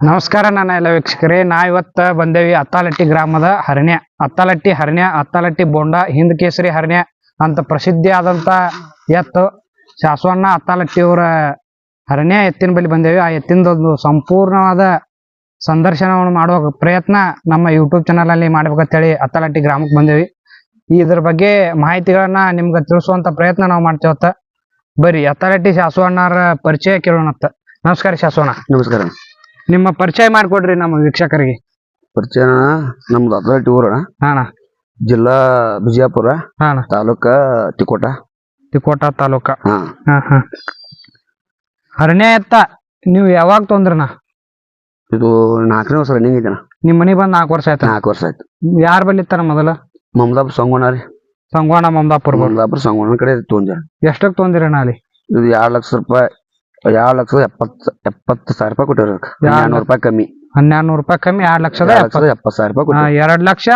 ನಮಸ್ಕಾರ ನನ್ನ ಎಲ್ಲ ವೀಕ್ಷಕರೇ, ನಾ ಇವತ್ತ ಬಂದೇವಿ ಅತ್ತಾಲಟ್ಟಿ ಗ್ರಾಮದ ಹರಣ್ಯ. ಅತ್ತಾಲಟ್ಟಿ ಹರಣ್ಯ, ಅತ್ತಾಲಟ್ಟಿ ಬೋಂಡ ಹಿಂದ್ ಕೇಸರಿ ಹರಣ್ಯ ಅಂತ ಪ್ರಸಿದ್ಧಿ ಆದಂತ ಎತ್ತು ಶಾಸವಣ್ಣ ಅತ್ತಾಲಟ್ಟಿಯವರ ಹರಣ್ಯ ಎತ್ತಿನ ಬಳಿ ಬಂದೇವಿ. ಆ ಎತ್ತಿನದೊಂದು ಸಂಪೂರ್ಣವಾದ ಸಂದರ್ಶನವನ್ನು ಮಾಡುವ ಪ್ರಯತ್ನ ನಮ್ಮ ಯೂಟ್ಯೂಬ್ ಚಾನಲ್ ಅಲ್ಲಿ ಮಾಡ್ಬೇಕಂತೇಳಿ ಅತ್ತಾಲಟ್ಟಿ ಗ್ರಾಮಕ್ಕೆ ಬಂದೇವಿ. ಇದ್ರ ಬಗ್ಗೆ ಮಾಹಿತಿಗಳನ್ನ ನಿಮ್ಗೆ ತಿಳಿಸುವಂತ ಪ್ರಯತ್ನ ನಾವು ಮಾಡ್ತೇವತ್ತ ಬರೀ ಅತ್ತಾಲಟ್ಟಿ ಶಾಸವಣ್ಣರ ಪರಿಚಯ ಕೇಳೋಣತ್ತ ನಮಸ್ಕಾರ ಶಾಸವಣ್ಣ ನಮಸ್ಕಾರ. ನಿಮ್ಮ ಪರಿಚಯ ಮಾಡಿಕೊಡ್ರಿ ನಮ್ಮ ವೀಕ್ಷಕರಿಗೆ. ಪರಿಚಯ ನಮ್ದು ಅಥಾರಿಟಿ ಊರಣ ಹಾಣ ಜಿಲ್ಲಾ ಬಿಜಾಪುರ ಹಾಣ ತಾಲೂಕ ತಿಕೋಟ. ತಿಕೋಟ ತಾಲೂಕ. ಹಾ. ಹಾ ಹರಣ್ಯ ಎತ್ತ ನೀವು ಯಾವಾಗ ತೊಂದ್ರಣ ಇದು ನಾಲ್ಕನೇ ವರ್ಷ ರನ್ನಿಂಗ್ ಐತೆ ನಿಮ್ಮ ಮನೆ ಬಂದ್ ನಾಲ್ಕು ವರ್ಷ ಆಯ್ತು? ನಾಲ್ಕು ವರ್ಷ ಆಯ್ತು. ಯಾರ ಬಲ್ಲಿತ್ತಾರ ಮೊದಲ? ಮಮದಾಪುರ ಸಂಗೋಣ ರೀ. ಸಂಗೋಣ ಮಮದಾಪುರ ಮಮದಾಪುರ ಸಂಗೋಣ ಕಡೆ ತೊಂದ್ರೆ ಎಷ್ಟಕ್ಕೆ ತೊಂದಿರಣ ಅಲ್ಲಿ? ಇದು ಎರಡು ಲಕ್ಷ ರೂಪಾಯಿ. ಎರಡ್ ಲಕ್ಷದ ಎಪ್ಪತ್ತು ಎಪ್ಪತ್ತು ಸಾವಿರ ರೂಪಾಯಿ ಕೊಟ್ಟಿರ ಎರಡ್ ರೂಪಾಯಿ ಕಮ್ಮಿ. ಹನ್ನೆರಡು ನೂರು ರೂಪಾಯಿ ಕಮ್ಮಿ ಎರಡ್ ಲಕ್ಷದ ಎರಡ್ ಎಪ್ಪತ್ತು ಲಕ್ಷದ ಎಪ್ಪತ್ತು. ಸಾವಿರ ರೂಪಾಯಿ ಕೊಟ್ಟಿರಿ. ಎರಡ್ ಲಕ್ಷ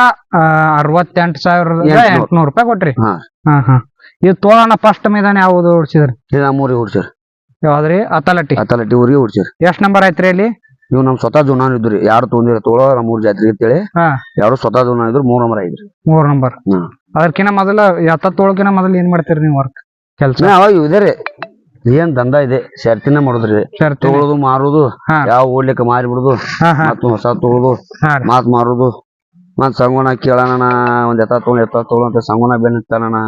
ಅರವತ್ತೆಂಟು ಸಾವಿರದ ಎಂಟ್ನೂರು. ರೂಪಾಯಿ ಕೊಟ್ರಿ ಹಾ. ಹಾ ಇದು ತೋಳಣ ಫಸ್ಟ್ ಮೈದಾನ ಯಾವ್ದು ಓಡಿಸಿದ್ರಿ ಇದು ನಮ್ಮೂರಿಗೆ ಹುಡ್ಸಿರಿ ಯಾವ್ದ್ರಿ? ಅತಲಟ್ಟಿ ಅತಲಟ್ಟಿ ಊರಿಗೆ ಹುಡ್ಸಿರಿ ಎಷ್ಟ್ ನಂಬರ್ ಐತ್ರಿ ಅಲ್ಲಿ? ಇವ್ ನಮ್ ಸ್ವತಃ ಜೂನಾನ್ ಇದ್ರಿ ಯಾರು ತೊಂದಿರ ತೋಳೋ ನಮ್ಮೂರ್ ಜಾತ್ರೆ ಅಂತೇಳಿ ಹಾ. ಯಾರು ಸ್ವತಃ ಜೂನಾನ್ ಇದ್ರು ಮೂರ್ ನಂಬರ್ ಐತ್ರಿ. ಮೂರ್ ನಂಬರ್. ಅದಕ್ಕಿಂತ ಮೊದಲ ಎತ್ತ ತೋಳಕಿನ ಮೊದಲ ಏನ್ ಮಾಡ್ತೀರಿ ನೀವು ವರ್ಕ್ ಕೆಲಸ? ಅವಾಗ ಇದೆ ರೀ. ಏನ್ ದಂಧ ಇದೆ? ಶರ್ತಿನ ಮಾಡುದ್ರಿ. ಶರ್ತಿ ತಗೊಳುದು ಮಾರುದು ಹಾ. ಯಾವ ಓಡ್ಲಿಕ್ಕೆ ಮಾರಿ ಬಿಡುದು ಹಾ ಹಾ. ಮತ್ತ ಹೊಸ ತೊಗೊಳುದು ಹಾ ರೀ. ಮಾತ್ ಮಾರುದು. ಮತ್ ಸಂಗೋಣ ಕೇಳೋಣ ಒಂದ್ ಎತ್ತ ತೊಗೊಂಡ್ ಎತ್ತ ತೊಗೊಳಂತ ಸಂಗೋಣ ಬೆನ್ನ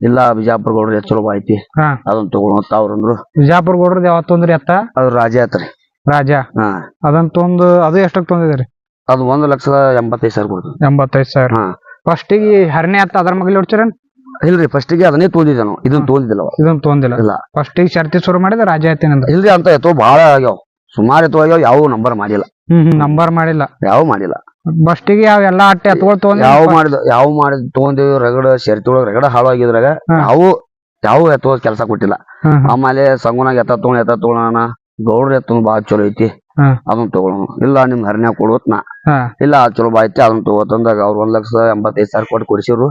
ಇಲ್ಲ ಬಿಜಾಪುರ ಗೌಡ್ರ ಚಲೋ ಐತಿ ಹಾ. ಅದನ್ನ ತಗೊಳಂತ ಅವ್ರಂದ್ರು. ಬಿಜಾಪುರ ಗೌಡ್ರ ಯಾವತ್ತು ತೊಂದ್ರಿ ಅತ್ತ ಅದು ರಾಜ ಆತ್ರಿ ರಾಜ? ಹಾ. ಅದನ್ನ ತೊಂದು ಅದು ಎಷ್ಟಕ್ ತೊಂದಿದ್ರಿ ಅದು ಒಂದ್ ಲಕ್ಷದ ಎಂಬತ್ತೈದು ಸಾವಿರ ಕೊಡ್ತೀವಿ ಎಂಬತ್ತೈದು ಸಾವಿರ. ಹಾ. ಫಸ್ಟಿಗೆ ಹರಣೆ ಅತ್ತ ಅದ್ರ ಮಗಲಿ ಹೊಡ್ಸಿರ ಇಲ್ರಿ ಫಸ್ಟಿಗೆ ಅದನ್ನೇ ತೊಂದಿದ್ದೆ ನಾವು ಇದನ್ನ ತೊಂದಿದ್ದಿಲ್ಲ ಅವ. ಇದನ್ನ ತೋಂದಿಲ್ಲ. ಇಲ್ಲ. ಫಸ್ಟಿಗೆ ಶರ್ತಿ ಶುರು ಮಾಡಿದ ರಾಜ ಐತೇನಂದ ಇಲ್ರಿ ಅಂತ ಎತ್ತೋ ಬಹಳ ಆಗ್ಯಾವ. ಸುಮಾರು ಎತ್ತೋ ಆಗ್ಯಾವ ಯಾವ ನಂಬರ್ ಮಾಡಿಲ್ಲ. ಹ್ಮ್ ಹ್ಮ್ ನಂಬರ್ ಮಾಡಿಲ್ಲ. ಯಾವ ಮಾಡಿಲ್ಲ. ಫಸ್ಟಿಗೆ ಯಾವ ಎಲ್ಲಾ ಅಟ್ಟೆ ಎತ್ಕೊಳ್ ತೋಂದ ಯಾವ ಮಾಡಿದ ಯಾವ ಮಾಡಿದ ತೊಗೊಂಡಿವಿ ರಗಡ ಶರ್ತಿ ಒಳಗ ರಗಡ ಹಾಳು ಆಗಿದ್ರಾಗ ಹಾ. ಯಾವ ಯಾವ ಎತ್ತೋ ಕೆಲಸ ಕೊಟ್ಟಿಲ್ಲ. ಆಮೇಲೆ ಸಂಗುನಾಗ ಎತ್ತ ತೊಗೊಂಡ್ ಎತ್ತ ತೋಣ ಗೌಡ್ರ ಎತ್ತ ಬಾಳ ಚಲೋ ಐತಿ. ಅದನ್ನ ತಗೊಳೋಣ. ಇಲ್ಲ ನಿಮ್ ಹರ್ನ್ಯಾಗ ಕೊಡೋತ್ ನಾ ಹಾ. ಇಲ್ಲ ಅದ್ ಚಲೋ ಬಾಯ್ತಿ ಅದನ್ನ ತಗೋತಂದಾಗ ಅವ್ರ ಒಂದ್ ಲಕ್ಷ ಎಂಬತ್ತೈದ್ ಸಾವಿರ ಕೊಟ್ಟು ಕೊಡಿಸಿರು.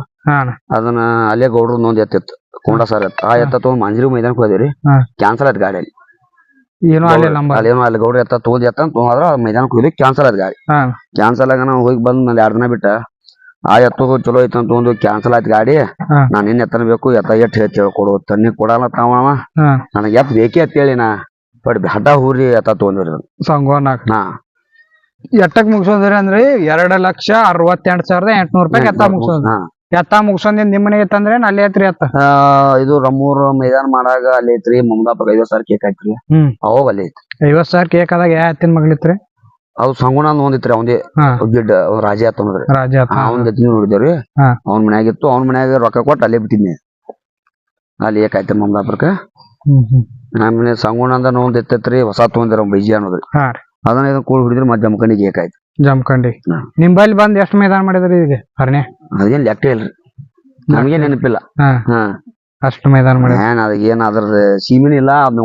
ಅದನ್ನ ಅಲ್ಲೇ ಗೌಡ್ರ ಒಂದ್ ಎತ್ತಿತ್ತು. ಕೊಂಡ ಸರ್ ಎತ್ತ. ಆ ಎತ್ತ ತಗೊಂಡ್ ಮಂಜರಿ ಮೈದಾನಕ್ಕೆ ಹೋದಿರಿ ಕ್ಯಾನ್ಸಲ್ ಆಯ್ತು ಗಾಡಿ ಅಲ್ಲಿ. ಏನೋ ನಂಬರ್. ಅಲ್ಲೇನೋ ಅಲ್ಲಿ ಗೌಡ್ರ ಎತ್ತ ತಗೊಂಡ್ ಎತ್ತ ತಗೊಂಡ್ರ ಮೈದಾನಕ್ಕೆ ಹೋಗಿ ಕ್ಯಾನ್ಸಲ್ ಆಯ್ತು ಗಾಡಿ. ಕ್ಯಾನ್ಸಲ್ ಆಗ ನಾವು ಹೋಗಿ ಬಂದ್ ಮೇಲೆ ಎರಡ್ ದಿನ ಬಿಟ್ಟ. ಆ ಎತ್ತು ಚಲೋ ಐತ ಅಂತ ಒಂದು ಕ್ಯಾನ್ಸಲ್ ಆಯ್ತು ಗಾಡಿ. ನಾನು ನಾನ್ ಇನ್ ಎತ್ತನ ಬೇಕು ಎತ್ತ ಎಟ್ ಹೇಳ್ತಿ ಕೊಡು. ತನ್ನಿ ಕೊಡಲ್ಲ ತಾವ ನನಗೆ ಎತ್ ಬೇಕೇ ಅಂತ ಹೇಳಿ ನಾ. ಬಟ್ ಹಠ ಹೂರಿ ಎತ್ತ ತೊಗೊಂಡ್ರಿ ಸಂಗೋನಾಗ ಹಾ. ಎಟ್ಟಕ್ ಮುಗಿಸೋದ್ರಿ ಅಂದ್ರೆ ಎರಡ್ ಲಕ್ಷ ಅರವತ್ತೆಂಟ್ ಸಾವಿರದ ಎಂಟ್ನೂರ್ ರೂಪಾಯಿ ಎತ್ತ ಮುಗಿಸೋದ್. ಹಾ. ಎತ್ತ ಮುಗಿಸೋದ್ ನಿಮ್ ಮನೆಗೆ ತಂದ್ರೆ ಅಲ್ಲಿ ಐತ್ರಿ ಎತ್ತ. ಆ, ಇದು ರಮೂರ್ ಮೈದಾನ ಮಾಡಾಗ ಅಲ್ಲಿ ಐತ್ರಿ ಮಮದಾಪುರ ಐವತ್ ಸಾವಿರ ಕೇಕ್ ಐತ್ರಿ ಹ್ಮ್. ಅವಾಗ ಅಲ್ಲಿ ಐತಿ ಐವತ್ ಸಾವಿರ ಕೇಕ್ ಆದಾಗ ಯಾ ಎತ್ತಿನ ಮಗಳಿತ್ರಿ ಅದು ಸಂಗುಣ ಒಂದಿತ್ರಿ ಅವಂದೇ ಹಾ. ಗಿಡ್ಡ ಅವ್ನ್ ರಾಜ ರಾಜ ಆತ. ಅವನ್ ಜೊತೆ ನೋಡಿದೇವ್ರಿ ಹಾ. ಅವ್ನ ಮನ್ಯಾಗ ಇತ್ತು ಅವ್ನ ಮನ್ಯಾಗ ರೊಕ್ಕ ಕೊಟ್ಟು ಅಲ್ಲೇ ಬಿಟ್ಟಿದ್ನಿ. ಅಲ್ಲಿ ಏಕಾಯ್ತು ಮಮದಾಪುರಕ್ಕ ಹ್ಮ್ ಹ್ಮ್. ಆಮೇಲೆ ಸಂಗುಣ ಅಂದ ಒಂದ್ ಇತ್ತೈತ್ರಿ ಹೊಸ ತೊಗೊಂದಿರ ಬೈಜಿ ಅನ್ನೋದ್ರಿ. ಹಾ ರೀ. ಅದನ್ನ ಇದನ್ನ ಕೂಡ್ ಹಿಡಿದ್ರಿ ಮತ್ತೆ ಜಮಖಂಡಿಗೆ ಏಕಾಯ್ತು ಜಮ್ಕಂಡಿ ಹಾ. ನಿಂಬಲ್ಲಿ ಬಂದ್ ಎಷ್ಟ್ ಮೈದಾನ ಮಾಡಿದ್ರಿ ಈಗ ಹರ್ನೆ ಅದೇನ್ ಲೆಕ್ಕ ಇಲ್ರಿ. ನಮಗೆ ನೆನಪಿಲ್ಲ. ಹಾ. ಹಾ. ಅಷ್ಟ್ ಮೈದಾನ ಮಾಡಿದ್ರಿ. ಏನ್ ಅದ ಏನ್ ಅದ್ರದ್ದು ಸೀಮಿನ ಇಲ್ಲ ಅದ್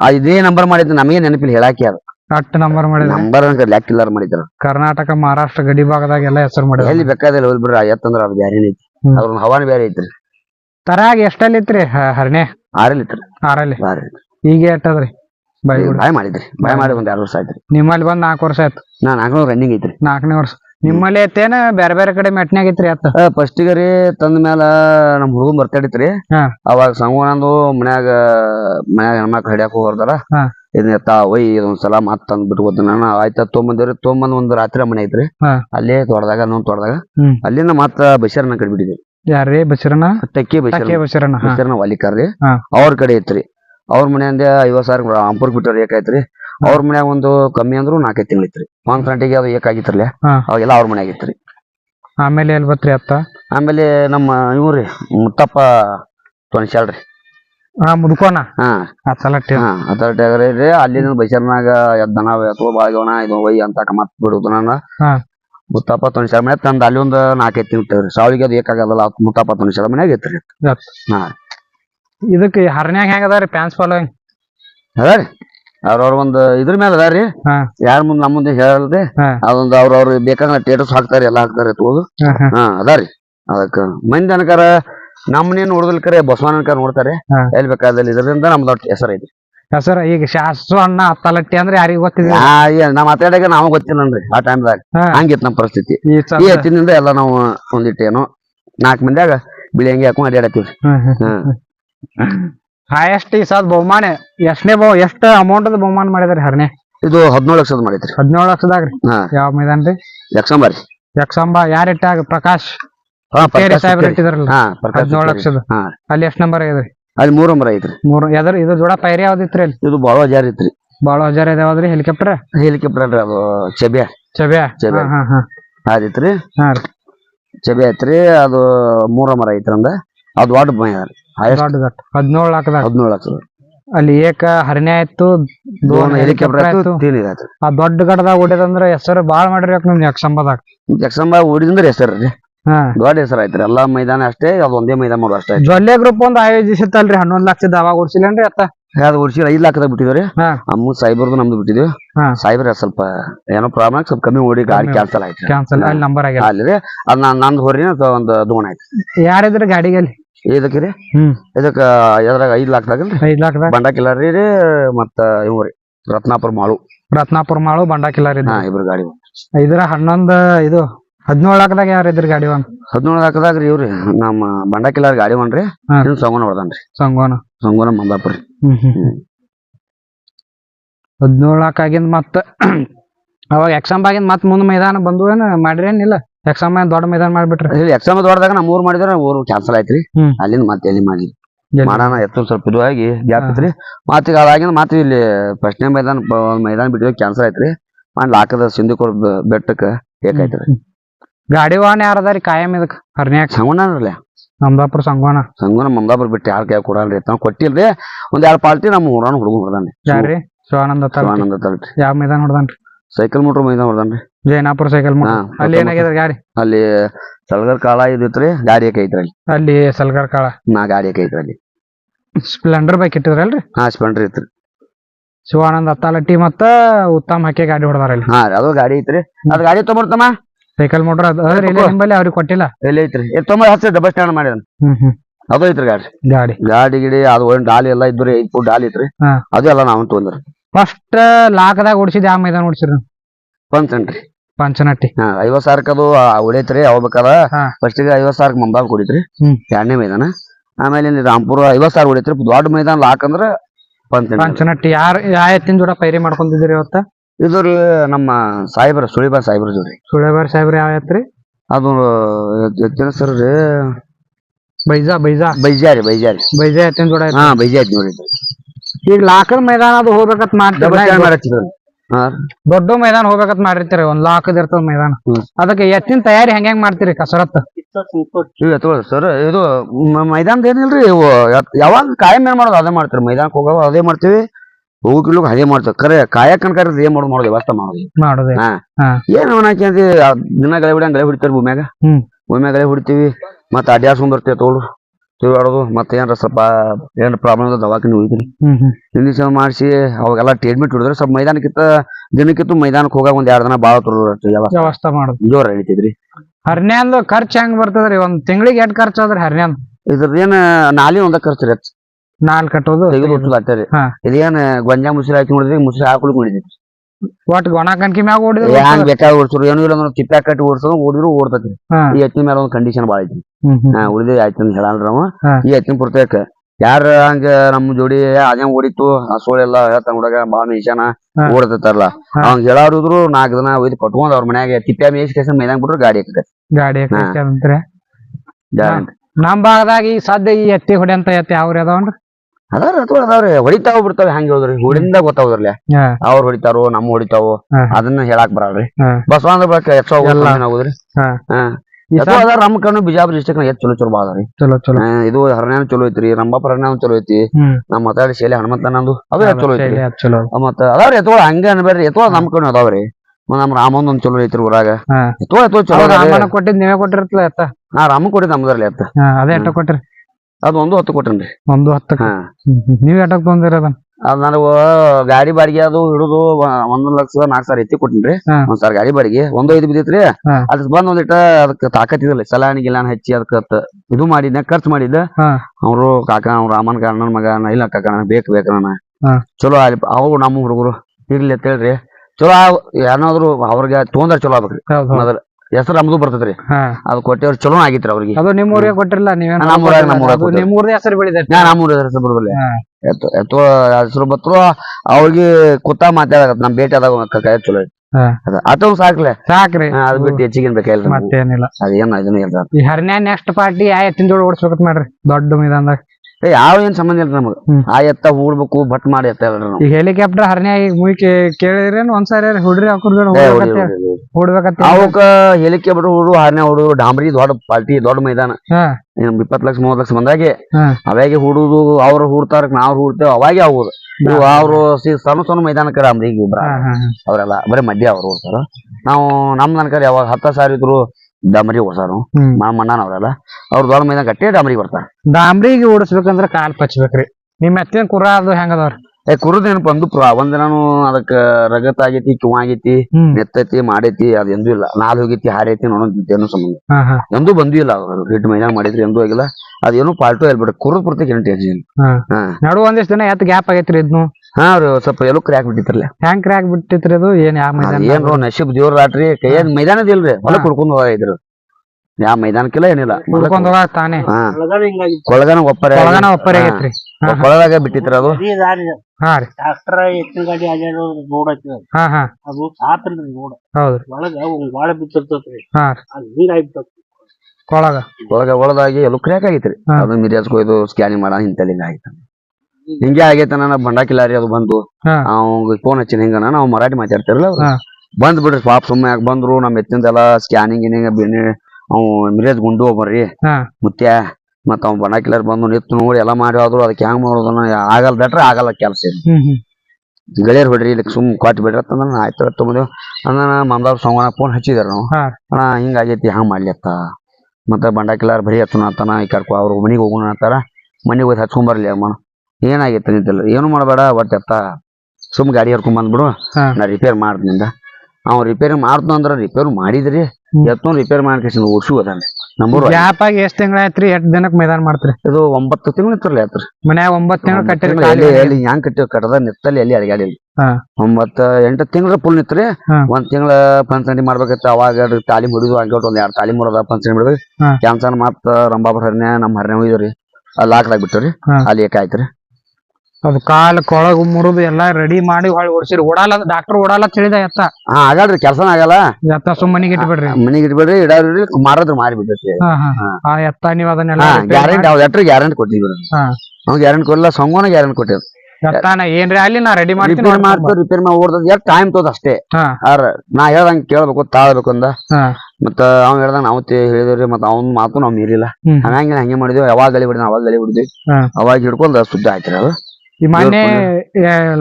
ಆ ಇದೇ ನಂಬರ್ ಮಾಡಿದ್ ನಮಗೆ ನೆನಪಿಲ್ಲ ಹೇಳಾಕಿ ಅದು. ಅಷ್ಟ್ ನಂಬರ್ ಮಾಡಿದ್ರಿ. ನಂಬರ್ ಲೆಕ್ಕ ಇಲ್ಲಾರ ಮಾಡಿದ್ರ. ಕರ್ನಾಟಕ ಮಹಾರಾಷ್ಟ್ರ ಗಡಿ ಭಾಗದಾಗ ಎಲ್ಲಾ ಹೆಸರು ಮಾಡಿದ್ರಿ. ಎಲ್ಲಿ ಬೇಕಾದ್ರೆ ಹೋಲ್ ಬಿಡ್ರಿ ಎತ್ತಂದ್ರ ಅದು ಬ್ಯಾರೆ ಐತಿ ಹ್ಮ್. ಅದ್ರ ಹವಾನ ಬ್ಯಾರೆ ಐತ್ರಿ. ತರಾಗ ಎಷ್ಟಲ್ಲಿ ಇತ್ರಿ ಹರಣೆ? ಆರಲ್ಲಿ ಐತ್ರಿ ಆರಲ್ಲಿ? ಹೀಗೆ ಐತ್ರಿ. ಈಗ ಎಟ್ಟದ್ರಿ? ಬಾಯ್ ಮಾಡಿದ್ರಿ. ಬಾಯ್ ಮಾಡಿ ಒಂದ್ ಎರಡು ವರ್ಷ ಆಯ್ತ್ರಿ. ನಿಮ್ಮಲ್ಲಿ ಬಂದ್ ನಾಲ್ಕು ವರ್ಷ ಆಯ್ತು. ನಾ ನಾಲ್ಕು ರನ್ನಿಂಗ್ ಐತ್ರಿ. ನಾಲ್ಕನೇ ವರ್ಷ. ನಿಮ್ಮಲ್ಲಿ ಐತೇನ ಬೇರೆ ಬೇರೆ ಕಡೆ ಮೆಟ್ನ್ಯಾಗ ಐತ್ರಿ ಅತ್ತ? ಫಸ್ಟ್ ರೀ ತಂದ ಮ್ಯಾಲ ನಮ್ ಹುಡುಗನ್ ಬರ್ತಾಡಿತ್ರಿ. ಅವಾಗ ಸಂಗೋನಂದು ಮನ್ಯಾಗ ಮನ್ಯಾಗ ಹೆಣ್ಮಕ್ಳು ಹಿಡಿಯಾಕ ಹೋಗ್ತಾರ. ಇದನ್ನ ಎತ್ತ ಒಯ್ ಇದೊಂದ್ ಸಲ ಮತ್ ತಂದ್ ಬಿಟ್ಕೋತ ನಾನು. ಆಯ್ತ ತೊಗೊಂಬಂದೇವ್ರಿ. ತೊಗೊಂಬಂದ್ ಒಂದ್ ರಾತ್ರಿ ಮನೆ ಐತ್ರಿ. ಅಲ್ಲೇ ತೋಟದಾಗ ಇನ್ನೊಂದ್ ತೋಟದಾಗ. ಅಲ್ಲಿಂದ ಮತ್ತ ಬಶೀರ್ನ ಕಡೆ ಯಾರ್ರಿ? ಬಸರಣ ಟಕ್ಕಿ ಬಸರಣ ಬಸಿರನ ಬಶೀರ್ನ ಹಾ. ಅವ್ರ ಕಡೆ ಐತ್ರಿ. ಅವ್ರ ಮನೆಯಿಂದ ಐವತ್ ಸಾವಿರ ಅಂಪುರ್ ಬಿಟ್ಟವ್ರ ಏಕಾಯ್ತ್ರಿ. ಅವ್ರ ಮನ್ಯಾಗ ಒಂದು ಕಮ್ಮಿ ಅಂದ್ರು ನಾಲ್ಕೈದು ತಿಂಗಳ ಐತ್ರಿ. ಒಂದ್ ಗಂಟೆಗೆ ಅದು ಏಕಾಗಿತ್ರಲ್ಲ ಹಾ. ಅವಾಗೆಲ್ಲ ಅವ್ರ ಮನ್ಯಾಗ ಐತ್ರಿ. ಆಮೇಲೆ ಎಲ್ಲಿ ಬತ್ರಿ ಅತ್ತ? ಆಮೇಲೆ ನಮ್ಮ ಇವ್ರಿ ಮುತ್ತಪ್ಪ ತೊಣಸ್ಯಾಳ್ರಿ. ಹಾ ಮುದ್ಕೋಣ ಹಾ. ಆ ಸಲಟ್ಟಿ ಹಾ ರೀ ಅಲ್ಲಿಂದ ಬೈಸರ್ನಾಗ ದನ ಅಥವಾ ಬಾಳ್ಗೋಣ ಇದು ವೈ ಅಂತ ಮತ್ ಬಿಡುದು ನಾನು ಹಾ. ಮುತ್ತಪ್ಪ ತೊಣಸ್ಯಾಳ ಮನ್ಯಾಗ ತಂದ ಅಲ್ಲಿ ಒಂದು ನಾಲ್ಕೈದು ತಿಂಗ್ಳು ಸಾವಿಗೆ ಅದು ಏಕಾಗಲ್ಲ ಅದ್ ಮುತ್ತಪ್ಪ ತೊಣಸ್ಯಾಳ ಮನ್ಯಾಗ ಐತ್ರಿ ಹಾ. ಇದಕ್ಕೆ ಹರ್ನ್ಯಾಗ ಹೆಂಗ ಅದಾರಿ ಫ್ಯಾನ್ಸ್ ಫಾಲೋಯಿಂಗ್ ಅದಾರಿ ಅವ್ರವ್ರ ಒಂದು ಇದ್ರ ಮೇಲೆ ಅದಾರಿ. ಯಾರ ಮುಂದೆ ನಮ್ಮ ಮುಂದೆ ಹೇಳಲ್ದೆ. ಅದೊಂದು ಅವ್ರವ್ರ ಬೇಕಾದ್ರೆ ಟೇಟಸ್ ಹಾಕ್ತಾರ ಎಲ್ಲ ಹಾಕ್ತಾರ ಎತ್ಬೋದು ಹಾ ಅದಾರಿ ಅದಕ್ಕ ಮಂದಿ ಅನ್ಕಾರ ನಮ್ಮನೇನ್ ನೋಡುದಿಲ್ಲ ಕರೆ ಬಸವಣ್ಣನ ನೋಡ್ತಾರೆ. ಎಲ್ ಎಲ್ಲಿ ಬೇಕಾದಲ್ಲಿ ಇದರಿಂದ ನಮ್ದು ಹೆಸರು ಐತಿ ಹೆಸರು ಈಗ ಶಾಸ್ತ್ರ ಅಣ್ಣ ತಲಟ್ಟಿ ಅಂದ್ರೆ ಯಾರಿಗ್ ಗೊತ್ತಿದೆ ನಾ ಮಾತಾಡಾಗ ನಾವು ಗೊತ್ತಿಲ್ಲನ್ರಿ ಆ ಟೈಮ್ದಾಗ ಹಾ. ಹಂಗಿತ್ತು ನಮ್ಮ ಪರಿಸ್ಥಿತಿ. ಈ ಎತ್ತಿನಿಂದ ಎಲ್ಲ ನಾವು ಒಂದಿಟ್ಟೇನು ನಾಲ್ಕು ಮಂದಿಯಾಗ ಬಿಳಿ ಹಂಗೆ ಹಾಕೊಂಡ್ ಅಡ್ಯಾಡತ್ತೀವಿ ಹ್ಮ್ ಹ್ಮ್. ಹ್ಮ್ ಹೈಯೆಸ್ಟ್ ಈ ಸದ್ ಬಹುಮಾನ ಎಷ್ಟನೇ ಬಹು ಎಷ್ಟ ಅಮೌಂಟ್ ಬಹುಮಾನ ಮಾಡಿದ್ರಿ ಹರ್ನೆ ಇದು ಹದಿನೇಳು ಲಕ್ಷದ ಮಾಡಿದ್ರಿ ಹದಿನೇಳು ಲಕ್ಷದಾಗ್ರಿ ಯಾವ ಮೈದಾನ ರೀ? ಯಕ್ಷಂಬ ರೀ ಯಕ್ಷಂಬ ಪ್ರಕಾಶ್ ಹಾ ಪ್ರಕಾಶ್ ಹದಿನೇಳು. ಲಕ್ಷದ ಅಲ್ಲಿ ಎಷ್ಟ್ ನಂಬರ್ ಇದ್ರಿ ಅಲ್ಲಿ ಮೂರ ಮರ ಐತ್ರಿ. ಮೂರು ಇದು ಜೋಡ ಪೈರಿ ಯಾವ್ದಿತ್ರಿ ಅಲ್ಲಿ? ಇದು ಬಾಳ ಹಜಾರ್ ಐತ್ರಿ. ಬಾಳ ಹಜಾರ್ ಇದಾವ್ರಿ ಹೆಲಿಕಾಪ್ಟರ್ ಹೆಲಿಕಾಪ್ಟರ್ ಅಲ್ರಿ ಅದು ಚಬ್ಯಾ ಚಬ್ಯಾ ಚಬ್ಯಾ. ಹಾ ಹಾ ಅದೈತ್ರಿ ಹಾ ರೀ. ಚಬ್ಯಾ ಐತ್ರಿ ಅದು ಮೂರ ಮರ ಐತ್ರಿ ಅಂದ ಅದು ಮೈ ಹೈಯೆಸ್ಟ್ ದೊಡ್ಡ ಹದಿನೇಳು ಲಾಖದಾಗ ಹದಿನೇಳು ಅಲ್ಲಿ ಏಕ ಹರಣೆ ಆಯ್ತು ದೋನ್ ಹೆಲಿಕಾಪ್ಟರ್ ಆಯ್ತು ಆ ದೊಡ್ಡ ಗಡದಾಗ ಹೊಡೆದಂದ್ರ ಹೆಸರು ಬಾಳ್ ಮಾಡ್ರಿ ನಿಮ್ ಯಕ್ಷಂಬದಾಗ ಯಕ್ಷಂಬ ಓಡಿದ್ರೆ ಹೆಸರು ರೀ. ದೊಡ್ಡ ಹೆಸರು ಐತ್ರಿ. ಎಲ್ಲಾ ಮೈದಾನ ಅಷ್ಟೇ ಅದು ಒಂದೇ ಮೈದಾನ ಮಾಡೋದು ಅಷ್ಟೇ ಜೊಲ್ಲೆ ಗ್ರೂಪ್ ಒಂದು ಆಯೋಜಿಸಿತ್ತಲ್ರಿ ಹನ್ನೊಂದ್ ಲಕ್ಷ ಅವಾಗ ಓಡಿಸಿಲ್ಲೇನ್ರಿ ಅತ್ತ? ಅದು ಉಡ್ಸಿ ಐದ್ ಲಕ್ಷದಾಗ ಬಿಟ್ಟಿದ್ರಿ ಹಾ. ಅಮ್ಮ ಸಾಯ್ಬರ್ದು ನಮ್ದು ಬಿಟ್ಟಿದ್ವಿ. ಹಾ. ಸಾಯ್ಬರ್ ಸ್ವಲ್ಪ ಏನೋ ಪ್ರಾಬ್ಲಮ್ ಸ್ವಲ್ಪ ಕಮ್ಮಿ ಓಡಿ ಗಾಡಿ ಕ್ಯಾನ್ಸಲ್ ಆಯ್ತು. ಕ್ಯಾನ್ಸಲ್ ಅಲ್ಲಿ ನಂಬರ್ ಆಗ್ಯಾರ ಅಲ್ಲಿ ಅದ್ ನಾನ್ ನಂದು ಹೊರಿನ ಒಂದು ದೋಣ ಆಯ್ತು. ಯಾರಿದ್ರ ಗಾಡಿಗೆ ಅಲ್ಲಿ ಇದಕ್ಕೆ ರೀ? ಹ್ಮ್. ಇದಕ್ಕ ಎದ್ರಾಗ ಐದ್ ಲಾಖದಾಗ ಐದ್ ಕಿಲ್ಲರಿ ರೀ ಮತ್ತ ಇವ್ರಿ ರತ್ನಾಪುರ ಮಾಳು. ರತ್ನಾಪುರ ಮಾಳು ಬಂಡಾಕಿಲಾರ ಹಾ ಇಬ್ರು ಗಾಡಿ ಇದ್ರ ಹನ್ನೊಂದ್ ಇದು ಹದಿನೇಳು ಯಾರ ಇದ್ರಿ ಗಾಡಿ ಒಂದ್ ಹದಿನೇಳು ಹಾಕದಾಗ ರೀ ಇವ್ರಿ ನಮ್ಮ ಬಂಡಾ ಕಿಲ್ಲರ್ ಗಾಡಿ ಒನ್ರಿ ಹಾ. ಇನ್ನು ಸಂಗೋನ ಹೊಡ್ದಾನ್ರಿ ಸಂಗೋನ ಸಂಗೋನ ಮಂದಾಪುರ ರೀ. ಹ್ಮ್ ಹ್ಮ್ ಹದಿನೇಳು ಲಾಖ ಆಗಿಂದ ಮತ್ತ ಅವಾಗ ಎಕ್ಸಾಮ್ ಆಗಿಂದ ಮತ್ ಮುಂದ್ ಮೈದಾನ ಬಂದು ಏನ ಮಾಡಿರೇನಿಲ್ಲ? ಎಕ್ಸಾಮ್ ದೊಡ್ಡ ಮೈದಾನ ಮಾಡ್ಬಿಟ್ರಿ? ಇಲ್ಲಿ ಎಕ್ಸಾಮ್ ದೊಡ್ಡದಾಗ ನಮ್ಮ ಊರ್ ಮಾಡಿದ್ರೆ ಊರು ಕ್ಯಾನ್ಸಲ್ ಆಯ್ತ್ರಿ ಹ್ಮ್. ಅಲ್ಲಿಂದ ಮತ್ತೆ ಎಲ್ಲಿ ಮಾಡಿ ಎಲ್ಲಿ? ಮಾಡೋಣ ಎತ್ತು ಸ್ವಲ್ಪ ಇದು ಆಗಿ ಗ್ಯಾಪ್ ಇತ್ರಿ. ಮತ್ತೆ ಈಗ ಅದಾಗಿಂದ ಮತ್ತೆ ಇಲ್ಲಿ ಫಸ್ಟ್ ಟೈಮ್ ಮೈದಾನ ಪ- ಮೈದಾನ ಬಿಟ್ಟಿದ್ವಿ ಕ್ಯಾನ್ಸಲ್ ಆಯ್ತ್ರಿ ಮಾಡಿ ಲಾಕದ ಸಿಂಧಿಕೋರ್ ಬೆಟ್ಟಕ್ಕೆ ಏಕಾಯ್ತ್ರಿ ಗಾಡಿ ವಾಹನ ಯಾರದಾರಿ ಕಾಯಂ ಇದಕ್? ಹರ್ನ್ಯಾಕ ಸಂಗೋನಲ್ಲ ನಮ್ದಾಪುರ ಸಂಗೋನ ಸಂಗೋನ ಮಂದಾಪುರ ಬಿಟ್ಟು ಯಾರ ಕೈ ಕೊಡಲ್ರಿ ತಾವ್ ಕೊಟ್ಟಿಲ್ರಿ. ಒಂದ್ ಎರಡ್ ಪಾಲ್ಟಿ ನಮ್ಮ ಊರಾನ ಹುಡುಗ ಹೊಡ್ದಾನ್ರಿ. ಯಾರ್ರಿ? ಶಿವಾನಂದ. ಶಿವಾನಂದ ತಲ್ರಿ ಯಾವ ಮೈದಾನ ಹೊಡ್ದಾನ್ರಿ? ಸೈಕಲ್ ಮೋಟ್ರ್ ಮೈದಾನ ಹೊಡ್ದಾನ್ರಿ. Jainapura cycle motor. ಅಲ್ಲಿ ಏನಾಗ್ಯದ ಗಾಡಿ? ಅಲ್ಲಿ ಸಲ್ಗರ್ ಕಾಳ ಇದಿತ್ರಿ ಗಾಡಿ ಐತ್ರಿ ಅಲ್ಲಿ. ಅಲ್ಲಿ ಸಲ್ಗರ್ ಕಾಳ. ನಾ ಗಾಡಿ ಐತ್ರಿ ಅಲ್ಲಿ. ಸ್ಪ್ಲೆಂಡರ್ ಬೈಕ್ ಇಟ್ಟಿದ್ರಲ್ರಿ ಹಾ ಸ್ಪ್ಲೆಂಡರ್ ಐತ್ರಿ. ಶಿವಾನಂದ ಅತ್ತಾಲಟ್ಟಿ ಮತ್ತ ಉತ್ತಮ ಹಾಕಿ ಗಾಡಿ ಹೊಡ್ದಾರ ಅಲ್ಲಿ ಹಾ ಅದು ಗಾಡಿ ಐತ್ರಿ. ಅದ್ ಗಾಡಿ ತೊಗೊಂಬರ್ತಮ್ಮ. ಸೈಕಲ್ ಮೋಟರ್ ಅದ. ನಿಂಬಲ್ಲಿ ಅವ್ರಿಗೆ ಕೊಟ್ಟಿಲ್ಲ? ಎಲ್ಲಿ ಐತ್ರಿ? ತೊಂಬತ್ತು ತೊಂಬ ಬಸ್ ಸ್ಟ್ಯಾಂಡ್ ಹ್ಮ್ ಅದು ಐತ್ರಿ ಗಾಡಿ. ಗಾಡಿ. ಗಾಡಿ ಗಿಡಿ ಅದು ಒಂದ್ ಡಾಲಿ ಎಲ್ಲ ಇದ್ರಿ ಐದ್ ಫುಟ್ ಡಾಲಿ ಐತ್ರಿ. ಅದು ಎಲ್ಲ ನಾವ್ ತೊಗೊಂಡ್ರಿ. ಫಸ್ಟ್ ಲಾಕ್ದಾಗ ಓಡಿಸಿದ್ ಯಾವ ಮೈದಾನ ಓಡಿಸಿರಿ ಪಂಚನ್ರಿ ಪಂಚನಟ್ಟಿ. ಹಾ ಐವತ್ ಸಾವಿರಕ್ಕೆ ಅದು ಉಳಿತ್ರಿ ಅವ್ ಬೇಕಾದ. ಫಸ್ಟ್ಗೆ ಐವತ್ ಸಾವಿರಕ್ಕೆ ಮಂಬಾಲ್ ಕೊಡಿತ್ರಿ. ಎರಡನೇ ಮೈದಾನ. ಆಮೇಲೆ ರಾಮ್ಪುರ ರಾಂಪುರ ಐವತ್ ಸಾವಿರ ಉಳಿತ್ರಿ ದೊಡ್ಡ ಮೈದಾನ ಲಾಕ್ ಅಂದ್ರ ಪಂಚನ್ ಪಂಚನಟ್ಟಿ. ಯಾರು ಯಾವ ಎತ್ತಿನ ಜೋಡ ಪೈರಿ ಮಾಡ್ಕೊಂತಿದ್ರಿ ಇವತ್ತ ಇದು ರೀ ನಮ್ಮ ಸಾಹೇಬ್ರ ಸುಳಿಬಾ ಸಾಹೇಬ್ರ ಜೋಡಿ. ಸುಳೇಬಾರ್ ಸಾಹೇಬ್ರ ಯಾವ ಐತ್ರಿ ಅದು ತಿನ್ಸರ್ ಸರ್ ರೀ. ಬೈಜಾ ಬೈಜಾ? ಬೈಜಾರಿ ಬೈಜಾರಿ ಬೈಜಾ ಎತ್ತಿನ ಜೋಡ ಐತಿ ಹಾ ಬೈಜಾರಿ ನೋಡಿದ್ರಿ ಈಗ ಲಾಕರ್ ಮೈದಾನ ಅದು ಹೋಗ್ಬೇಕತ್ ಮಾಡ್ತೀರಿ ಹಾ. ದೊಡ್ಡ ಮೈದಾನ ಹೋಗ್ಬೇಕತ್ ಮಾಡಿರ್ತೀರಿ ಒಂದ್ ಲಾಕದ್ ಇರ್ತದ ಮೈದಾನ. ಹ್ಮ್. ಅದಕ್ಕೆ ಎತ್ತಿನ ತಯಾರಿ ಹೆಂಗ್ ಹೆಂಗ್ ಮಾಡ್ತೀರಿ ಕಸರತ್? ಇವ್ ಎತ್ತುಗಳು ಸರ್ ಇದು ಮ- ಮೈದಾನದ ಏನಿಲ್ರಿ ಇವು ಯಾವಾಗ ಕಾಯಂ ಏನ್ ಮಾಡೋದು ಅದೇ ಮಾಡ್ತೀರಿ. ಮೈದಾನಕ್ಕೆ ಹೋಗೋ ಅದೇ ಮಾಡ್ತೀವಿ. ಹೋಗಿರ್ಲು ಅದೇ ಮಾಡ್ತಾರೆ ಕರೆ ಕಾಯಕನ್ ಕರೆ ಏನ್ ಮಾಡೋದು ಮಾಡೋದು ವ್ಯವಸ್ಥೆ ಮಾಡೋದು ಹಾ. ಏನ್ ಅವನಾಕಿ ದಿನ ಗಳೆ ಬಿಡ ಗಳೆ ಹೊಡಿತಾರ ಭೂಮ್ಯಾಗ. ಭೂಮ್ಯಾಗ ಗಳೆ ಹೊಡಿತೀವಿ ಮತ್ತೆ ಅಡ್ಯಾಸ್ಕೊಂಡ್ ಬರ್ತೀವಿ ತೋಳು. ತಿರುಗಾಡೋದು ಮತ್ತೆ ಏನಾರ ಸ್ವಲ್ಪ ಏನಾರ ಪ್ರಾಬ್ಲಮ್ ಅದ ದವಾಖಾನೆ ಹೋಗಿದ್ರಿ. ಇಂಜೆಕ್ಷನ್ ಮಾಡಿಸಿ ಅವಾಗೆಲ್ಲ ಟ್ರೀಟ್ಮೆಂಟ್ ಹಿಡಿದ್ರೆ ಸ್ವಲ್ಪ ಮೈದಾನಕ್ಕಿಂತ ದಿನಕ್ಕಿಂತ ಮೈದಾನಕ್ಕೆ ಹೋಗಾಗ ಒಂದ್ ಎರಡ್ ದಿನ ಬಾಳ ತುರು ವ್ಯವಸ್ಥೆ. ವ್ಯವಸ್ಥೆ ಮಾಡೋದು. ಜೋರ ಹಿಡಿತಿದ್ರಿ ಹರ್ನ್ಯಾಂದು ಖರ್ಚು ಹೆಂಗ್ ಬರ್ತದ್ರಿ? ಒಂದ್ ತಿಂಗಳಿಗೆ ಎಷ್ಟ್ ಖರ್ಚು ಅದ್ರಿ ಹರ್ನ್ಯಾಂದು ಇದ್ರದೇನ ನಾಲಿ ಒಂದ ಖರ್ಚು ರೀ. ನಾಲ್ ಕಟ್ಟೋದು? ತೆಗೆದು ಗಂಜಾ ಹಾ. ಇದೇನ್ ಗೊಂಜಾ ಮುಸ್ರಿ ಹಾಕಿ ನೋಡಿದ್ರಿ ಮುಸ್ರಿ ಹಾಕೊಳಕ್ ನೋಡಿದ್ರಿ ಒಟ್ ಒಣ ಕಣ್ಕಿ ಮ್ಯಾಗ ಓಡಿದ್ರು ಓಡಿಸ್ರು. ಏನು ಇಲ್ಲ ಅಂದ್ರೆ ತಿಪ್ಪ ಕಟ್ಟಿ ಓಡಿಸೋದು ಓಡಿದ್ರು ಓಡ್ತೈತಿ ಹಾ. ಈ ಎತ್ತಿನ ಮೇಲೆ ಒಂದು ಕಂಡೀಷನ್ ಬಾಳ ಐತಿ ಹ್ಮ್ ಹ್ಮ್. ಹಾ ಆಯ್ತು ಅಂತ ಹೇಳಲ್ರಿ ಅವ. ಹಾ. ಈ ಎತ್ತಿನ ಪುರ್ತೇಕ ಯಾರ ಹಂಗ ನಮ್ ಜೋಡಿ ಅದೇ ಓಡಿತ್ತು ಆ ಸೋಳೆಲ್ಲ ಹೇಳ್ತಾನ ಹುಡುಗ ಬಾಳ ಮೇಷಾನ ಹಾ. ಓಡ್ತೈತಾರಲ್ಲ. ಹಾ. ಅವ್ನ್ ಹೇಳಾರಿದ್ರು ನಾಲ್ಕು ದಿನ ಒಯ್ದು ಕಟ್ಕೊಂಡ್ ಅವ್ರ ಮನ್ಯಾಗ ತಿಪ್ಪ ಮೇಸ್ ಕೇಸ ಮೈದಾನ ಬಿಟ್ರು ಗಾಡಿ ಹಾಕತ್ತೆ ಗಾಡಿ ಅಂತ್ರಿ ಗ್ಯಾರಂಟಿ ನಮ್ ಭಾಗದಾಗ ಈ ಸದ್ಯ ಈ ಎತ್ತಿ ಹೊಡೆಯಂತ ಎತ್ತಿ ಯಾವ್ರಿ ಅದಾವನ್ರಿ ಅದಾರ ಅಥವಾ ಅದಾವ್ರಿ. ಹೊಡಿತಾವ ಬಿಡ್ತಾವ ಹೆಂಗ್ ಹೇಳಿದ್ರಿ? ಊರಿಂದ ಗೊತ್ತಾವ್ರಲ್ಲ. ಅವ್ರ ಹೊಡಿತಾರೋ ನಮ್ ಹೊಡಿತಾವು. ಅದನ್ನ ಹೇಳಾಕ್ ಬರಲ್ರಿ. ಬಸವಾನ ಬಸವ ಅಂದ್ರ ಬಳಕ ಎಚ್ಚ ಎಲ್ಲ. ಆಗುದ್ರಿ ಹಾ. ಹಾ. ಈ ಎತ್ತೋ ಅದಾರ ನಮ್ಮ ಕಣ್ಣು ಬಿಜಾಪುರ ಡಿಸ್ಟಿಕ್ ಎತ್ ಚಲೋ ಚಲೋ ಬಾದ್ರಿ ಚಲೋ ಚಲೋ. ಹಾ, ಇದು ಹರಣ್ಯಾನ ಚಲೋ ಐತ್ರಿ ರಂಬಾಪುರ ಹರಣ್ಯಾನ ಚಲೋ ಐತಿ. ನಮ್ಮ ಮಾತಾಡಿ ಶೈಲಿ ಹನುಮಂತನಂದು ಅದು ಚಲೋ ಐತಿ ಮತ್ತ ಅದಾವ್ರಿ ಎತ್ತೋ ಹಂಗ ಅನ್ಬೇಡ್ರಿ ಎತ್ತೋಳ ನಮ್ ಕಣ್ಣು ಅದಾವ್ರಿ. ನಮ್ ರಾಮಂದ್ ಒಂದ್ ಚಲೋ ಐತ್ರಿ ಊರಾಗ. ಎತ್ತೋಳ ಎತ್ತೋ ಚಲೋ ಕೊಟ್ಟಿದ್ ನೀವೇ ಕೊಟ್ಟಿರ್ತಲ್ಲ ಎತ್ತ? ನಾ ರಾಮ ಕೊಟ್ಟಿದ್ ನಮ್ದ್ರಲ್ಲಿ ಎತ್ತ. ಅದೇ ಎಟ್ಟ ಕೊಟ್ಟಿರಿ. ಅದು ಒಂದು ಹತ್ತು ಕೊಟ್ಟನ್ರಿ ಒಂದು ಹತ್ತು ಹಾ. ನೀವ್ ಎಟಕ್ ತೊಂದಿರ ಅದನ್ನ ಅದ್ ನನಗ ಗಾಡಿ ಬಾಡಿಗೆ ಅದು ಹಿಡಿದು ಒಂದ್ ಲಕ್ಷ ನಾಲ್ಕ್ ಸಾವಿರ ಎತ್ತಿ ಕೊಟ್ಟಿನ್ರಿ ಹಾ. ಒಂದ್ ಸಾವಿರ ಗಾಡಿ ಬಾಡಿಗೆ. ಒಂದು ಐದು ಬಿದ್ದೈತ್ರಿ. ಹಾ. ಅದ್ ಬಂದ್ ಒಂದಿಟ್ಟ ಅದಕ್ಕೆ ತಾಕತ್ತಿದಿಲ್ಲ ಸಲಾಣಿ ಗಿಲಾನ್ ಹಚ್ಚಿ ಅದಕ್ಕ ತ- ಇದು ಮಾಡಿದ್ನ ಖರ್ಚು ಮಾಡಿದ್ದ. ಹಾ. ಅವ್ರು ಕಾಕ ಅವ್ರ ರಾಮನ್ ಕಾರಣನ್ ಮಗ ನಾ ಇಲ್ಲ ಕಾಕ ನನಗ್ ಬೇಕು ಬೇಕು ನಾನು. ಹಾ. ಚಲೋ ಅಲ್ಲಿ ಅವು ನಮ್ಮ ಹುಡುಗರು. ಇರ್ಲಿ ಅಂತ ಹೇಳ್ರಿ. ಚಲೋ ಏನಾದ್ರು ಅವ್ರಿಗೆ ತೊಂದ್ರೆ ಚಲೋ ಆಗ್ಬೇಕ್ರಿ. ಹೌದು ಹೌದು. ಮೊದಲ ಹೆಸರು ನಮ್ದು ಬರ್ತದ್ರಿ. ಹಾ. ಅದು ಕೊಟ್ಟೇವ್ರಿ ಚಲೋ ಆಗಿತ್ರಿ ಅವ್ರಿಗೆ. ಅದು ನಿಮ್ಮ ಊರಿಗೆ ಕೊಟ್ಟಿರಲ್ಲ ನೀವೇ ನಮ್ಮ ಊರಾಗ- ನಮ್ಮ ಊರಾಗ ಅದು ನಿಮ್ಮ ಊರ್ದ ಹೆಸರು ಬೆಳಿದೈತಿ ನಾ ನಮ್ಮ ಊರ ಹೆಸರು ಬರೋದಿಲ್ಲ. ಹಾ. ಎತ್ತು ಎತ್ತು ಹೆಸರು ಬತ್ರು ಅವ್ರಿಗೆ ಕುತ್ತ ಮಾತಾಡಕತ್ ನಮ್ ಭೇಟಿ ಆದಾಗ ಕೈ ಚಲೋ ಐತಿ. ಹಾ. ಅದ ಸಾಕ್ಲೆ. ಸಾಕ್ರಿ. ಹಾ, ಅದ್ ಬಿಟ್ಟು ಹೆಚ್ಚಿಗೆ ಬೇಕಾಗಿಲ್ಲ ಮತ್ತೇನಿಲ್ಲ. ಅದೇನ್ ಇದನ್ನ ಈ ನೆಕ್ಸ್ಟ್ ಪಾರ್ಟಿ ಯಾ ಎತ್ತಿನ ಜೋಡಿ ಓಡಿಸ್ಬೇಕಂತ ಮಾಡ್ರಿ. ದೊಡ್ಡ ಮೈದಾನದಾಗ. ಏ ಯಾವ ಏನ್ ಸಂಬಂಧ ಇಲ್ಲ ನಮಗ. ಆ ಎತ್ತ ಹೂಡ್ಬೇಕು ಬಟ್ ಮಾಡಿ ಎತ್ತ ಹೇಳ್ರಿ ನಾವು. ಈಗ ಹೆಲಿಕಾಪ್ಟರ್ ಹರ್ನ್ಯಾ ಈಗ ಮುಯ್ ಕೇಳಿರೇನ್ ಒಂದ್ಸಾರಿ ಹುಡ್ರಿ. ಹೊಡ್ಬೇಕಂತ ಅವಕ್ಕ ಹೆಲಿಕಾಪ್ಟರ್ ಹುಡು ಹಾರನೆ ಹುಡು ಡಾಂಬ್ರಿ ದೊಡ್ಡ ಪಾರ್ಟಿ ದೊಡ್ಡ ಮೈದಾನ. ಇಪ್ಪತ್ ಲಕ್ಷ ಮೂವತ್ ಲಕ್ಷ ಬಂದಾಗೆ ಅವಾಗೆ ಹುಡುದು ಅವ್ರು ಹುಡ್ತಾರ ನಾವ್ ಹೂಡ್ತೇವ್ ಅವಾಗೆ ಆಗುದು. ಇವು ಅವ್ರು ಸಣ್ಣ ಸಣ್ಣ ಮೈದಾನ ಕಡೆ ಇಬ್ರ. ಹಾ, ಹಾ. ಅವರೆಲ್ಲ ಬರೀ ಮಧ್ಯ ಅವ್ರು ಹೋಗ್ತಾರ ನಾವು ನಮ್ ಕಡೆ ಯಾವಾಗ ಹತ್ತ ಸಾವಿರ ಇದ್ರು ಡಾಂಬರಿ ಓಡ್ಸಾರು ನಮ್ಮ ಅಣ್ಣನ ಅವರೆಲ್ಲ ಅವ್ರು ದೊಡ್ಡ ಮೈದಾನ ಗಟ್ಟಿ ಡಾಮರಿ ಬರ್ತಾರ. ಡಾಂಬ್ರಿಗೆ ಓಡಿಸ್ಬೇಕಂದ್ರ ಕಾಲ್ ಪಚ್ಬೇಕ್ರಿ ನಿಮ್ ಎತ್ತಿನ ಕುರ ಅದು ಹೆಂಗದವ್ರಿ? ಏ ಕುರುದ್ ಏನಪ್ಪ ಅಂದು ಪ್ರ ಒಂದಿನಾನು ಅದಕ್ಕ ರಗತ್ ಆಗೈತಿ ಕಿವ ಆಗೈತಿ ನೆತ್ತೈತಿ ಮಾಡೈತಿ ಅದ್ ಎಂದೂ ಇಲ್ಲ. ನಾಲ್ ಹೋಗೈತಿ ಹಾರೈತಿ ನೋಡೋದ್ ಏನು ಸಂಬಂಧ. ಎಂದೂ ಬಂದೂ ಇಲ್ಲ ಅವ್ರು. ಹಿಟ್ ಮೈದಾನ ಮಾಡಿದ್ರಿ ಎಂದೂ ಆಗಿಲ್ಲ. ಅದೇನು ಪಾಲ್ಟು ಹೇಳ್ಬಿಡ ಕುರುದ್ ಪೂರ್ತಿ ಗ್ಯಾರಂಟಿ ಹಾ. ನಡು ಒಂದಿಷ್ಟ್ ದಿನ ಎತ್ ಗ್ಯಾಪ್ ಆಗೈತ್ರಿ ಇದ್ನು. ಹಾ ಅವ್ರು ಸ್ವಲ್ಪ ಎಲ್ಲೂ ಕ್ರ್ಯಾಕ್ ಬಿಟ್ಟಿತ್ರಲ್ಲ ಹ್ಯಾಂಗ್ ಕ್ರ್ಯಾಕ್ ಬಿಟ್ಟಿತ್ರಿ ಅದು? ಏನ್ ಯಾವ ಮೈದಾನ ಏನ್ರ ನಶೀಬ್ ಜೋರ್ ರಾತ್ರಿ ಏನ್ ಮೈದಾನದ ಇಲ್ರಿ? ಹೊಲ ಕುಡ್ಕೊಂಡ್ ಹೋಗಿದ್ರು ಯಾವ ಮೈದಾನಕ್ಕಿಲ್ಲ ಏನಿಲ್ಲ. ಹುಡ್ಕೊಂಡ್ ಹೋಗಾಕ ತಾನೇ? ಹಾ. ಕೊಳಗನ ಒಪ್ಪರೆ ಒಳಗನ ಒಪ್ಪರಿ ಆಗೈತ್ರಿ. ಕೊಳದಾಗ ಬಿಟ್ಟಿತ್ರ ಅದು. ಹಾ ರೀ. ಟ್ರಾಕ್ಟರ್ ಎತ್ತಿನ ಗಾಡಿ ಅಡ್ಯಾಡೋ ರೋಡ್ ಐತಿ ಹಾ ಹಾ. ಅದು ಸಾತ್ರಿ ರೋಡ್ ಹೌದ್ರಿ ಒಳಗ ಒಂದ್ ಬಾಳ ಬಿತ್ತಿರ್ತೈತ್ರಿ ಹಾ ರೀ. ಅದು ಹಿಂಗಾಗ್ಬಿಟ್ಟೈತಿ ಕೊಳಗ ಒಳಗ. ಒಳದಾಗಿ ಎಲ್ಲೂ ಕ್ರ್ಯಾಕ್ ಆಗೈತ್ರಿ. ಅದು ಮಿರಿಯಾಸ್ ಕೊಯ್ದು ಸ್ಕ್ಯಾನಿಂಗ್ ಮಾಡ ಇಂತಲ್ಲಿ ಆಯ್ತು ಆಗಿತ್ತು. ಹಿಂಗೆ ಆಗೈತೆ ನನ್ನ ಬಂಡಾಕಿಲ್ಲಾರಿ ಅದು ಬಂದು. ಹಾ. ಅವ್ಗ ಫೋನ್ ಹಚ್ಚಿನ ಹಿಂಗ ನಾವು ಮರಾಠಿ ಮಾತಾಡ್ತಿರಲ್ಲ. ಬಂದ್ ಬಿಡ್ರಿ ಪಾಪ ಸುಮ್ಮನೆ ಯಾಕೆ ಬಂದ್ರು ನಮ್ಮ ಎತ್ತಿಂದೆಲ್ಲ ಸ್ಕ್ಯಾನಿಂಗ್ ಗಿನಿಂಗ್ ಬೇನೆ ಅವ್ ಮಿರೇಜ್ ಗುಂಡು ಬರ್ರಿ ಹಾ. ಮುತ್ಯ ಮತ್ತ ಅವ್ ಬಣ್ಣಕಿಲರ್ ಬಂದು ನಿಂತು ನೋಡಿ ಎಲ್ಲಾ ಮಾಡಿ ಹೋದ್ರು ಅದಕ್ಕೆ ಹೆಂಗ್ ಮಾಡೋದನ್ನ ಆಗಲ್ಲ ಬೇಟ್ರೆ ಆಗಲ್ಲ ಕೆಲಸ ಗೆಳೆಯರ್ ಹೊಡ್ರಿ ಇಲ್ಲಿ ಸುಮ್ ಕೊಟ್ಟು ಬಿಡ್ರಿ ಅಂತಂದ್ರ ಆಯ್ತು ತೊಗೊಂಡು ಅಂದ್ರ ಮಮದಾವ್ ಸೋಮಣ್ಣ ಫೋನ್ ಹಚ್ಚಿದಾರ ನಾವು. ಅಣ್ಣ ಹಿಂಗಾಗೈತಿ ಹಂಗ್ ಮಾಡ್ಲಿ ಅತ್ತ. ಮತ್ತ ಬಂಡಾಕಿಲ್ಲಾರ್ ಬರೀ ಹಚ್ಚನ ಅಂತಾನ ಈ ಕರ್ಕೊ ಅವ್ರು ಮನಿಗೆ ಹೋಗೋಣ ಅಂತಾರ. ಮನಿಗೆ ಹೋಗಿ ಹಚ್ಕೊಂಡ್ ಬರ್ಲಿ ಅಮ್ಮ ಏನಾಗೈತೆ ನಿಂತಿಲ್ಲ ಏನು ಮಾಡಬೇಡ ಒಟ್ಟ ಎತ್ತ. ಸುಮ್ ಗಾಡಿ ಹರ್ಕೊಂಡ್ ಬಂದ್ಬಿಡು. ನಾ ರಿಪೇರ್ ಮಾಡ್ದಿಂದ ಅವ್ ರಿಪೇರಿ ಮಾಡ್ತು ಅಂದ್ರೆ ರಿಪೇರ್ ಮಾಡಿದ್ರಿ ಎತ್ತು ರಿಪೇರ್ ಮಾಡ್ಕೇಸಿ ಓಡ್ಸು ಅದಾನ. ನಂಬರ್ ಗ್ಯಾಪ್ ಆಗಿ ಎಷ್ಟ್ ತಿಂಗಳ ಆಯ್ತ್ರಿ ಎಷ್ಟ್ ದಿನಕ್ ಮೈದಾನ ಮಾಡ್ತೀರಿ? ಇದು ಒಂಬತ್ತು ತಿಂಗಳು ಇತ್ತಿರ್ಲಿ ಆತ್ರಿ. ಮನ್ಯಾಗ ಒಂಬತ್ ತಿಂಗಳ ಒಂಬತ್ತ್ ಕಟ್ಟಿರಿ ತಿಂಗ್ಳು ಖಾಲಿ ಎಲ್ಲಿ ಕಟ್ಟಿವ್ ಕಟ್ಟದ ನಿತ್ತಲ್ಲಿ ಎಲ್ಲಿ ಅಡಿಗೆ ಹಾ. ಒಂಬತ್ತ ಎಂಟು ತಿಂಗಳ ಫುಲ್ ನಿತ್ತರಿ ಒಂದು ತಿಂಗಳ ಪಂಚಂಡಿ ಮಾಡ್ಬೇಕಿತ್ತು ಅವಾಗ ತಾಲಿ ಮುಡಿದು ಹಂಗೆ ಒಂದ್ ಎರಡ್ ತಾಲಿ ಮುರದ ಪಂಚಂಡಿ ಬಿಡ್ಬೇಕು. ಕ್ಯಾನ್ಸರ್ ಮತ್ತ ರಂಬಾಬರ್ ಹರ್ನೆ ನಮ್ ಹರ್ನೆ ಹೋಯ್ದ್ರಿ ಅಲ್ಲಿ ಲಾಕ್ಲಾಗ್ ಬಿಟ್ಟವ್ರಿ. ಅಲ್ಲಿ ಏಕ ಆಯ್ತ್ರಿ ಅದು ಕಾಲ್ ಕೊಳಗು ಮುರಿದು ಎಲ್ಲಾ ರೆಡಿ ಮಾಡಿ ಹೊಳ್ ಓಡಿಸಿರಿ. ಓಡಾಲ ಡಾಕ್ಟರ್ ಓಡಾಲ ತಿಳಿದ ಎತ್ತ. ಹಾ ಆಗಲ್ರಿ ಕೆಲಸ ಆಗಲ್ಲ. ಎತ್ತ ಸುಮ್ ಮನಿಗೆ ಇಟ್ಬಿಡ್ರಿ. ಮನಿಗೆ ಇಟ್ಬಿಡ್ರಿ ಇಡಾರಿ ಮಾರದ್ರ ಮಾರಿ ಬಿಡ್ತೈತಿ ಆ ಎತ್ತ ನೀವ್ ಅದನ್ನೆಲ್ಲ ಗ್ಯಾರಂಟಿ ಅವ್ ಎಟ್ರ ಗ್ಯಾರಂಟಿ ಕೊಟ್ಟಿದ್ವಿ. ಅವ್ನು ಗ್ಯಾರಂಟಿ ಕೊಡಲ್ಲ ಸಂಗೋನ ಗ್ಯಾರಂಟಿ ಕೊಟ್ಟಿದ್ರು ಎತ್ತಾನ ಏನ್ರಿ ಅಲ್ಲಿ ನಾ ರೆಡಿ ಮಾಡ್ತೀನಿ ರಿಪೇರ್ ಮಾಡ್ತಾರೆ ರಿಪೇರ್ ಮಾಡಿ ಓಡ್ತದ. ಎಷ್ಟ್ ಟೈಮ್ ತೋದ ಅಷ್ಟೇ. ನಾ ಹೇಳ್ದಂಗ್ ಕೇಳ್ಬೇಕು ತಾಳ್ಬೇಕು ಅಂದ. ಹಾ. ಮತ್ತ ಅವ್ನ್ ಹೇಳ್ದಂಗ ನಾವು ಹೇಳಿದ್ರಿ ಮತ್ತ ಅವ್ನ ಮಾತು ನಾವ್ ಮೀರಿಲ್ಲ. ಹಂಗಾಗಿ ಹಂಗೆ ಮಾಡಿದ್ವಿ ಯಾವಾಗ ಗಲಿ ಬಿಡಿದ್ವಿ ಅವಾಗ ಗಲಿ ಬಿಡಿದ್ವಿ. ಅವಾಗ ಹಿಡ್ಕೊಂಡ್ ಸುದ್ದಿ ಆಯ್ತ್ರಿ ಅದು. ಈ ಮೊನ್ನೆ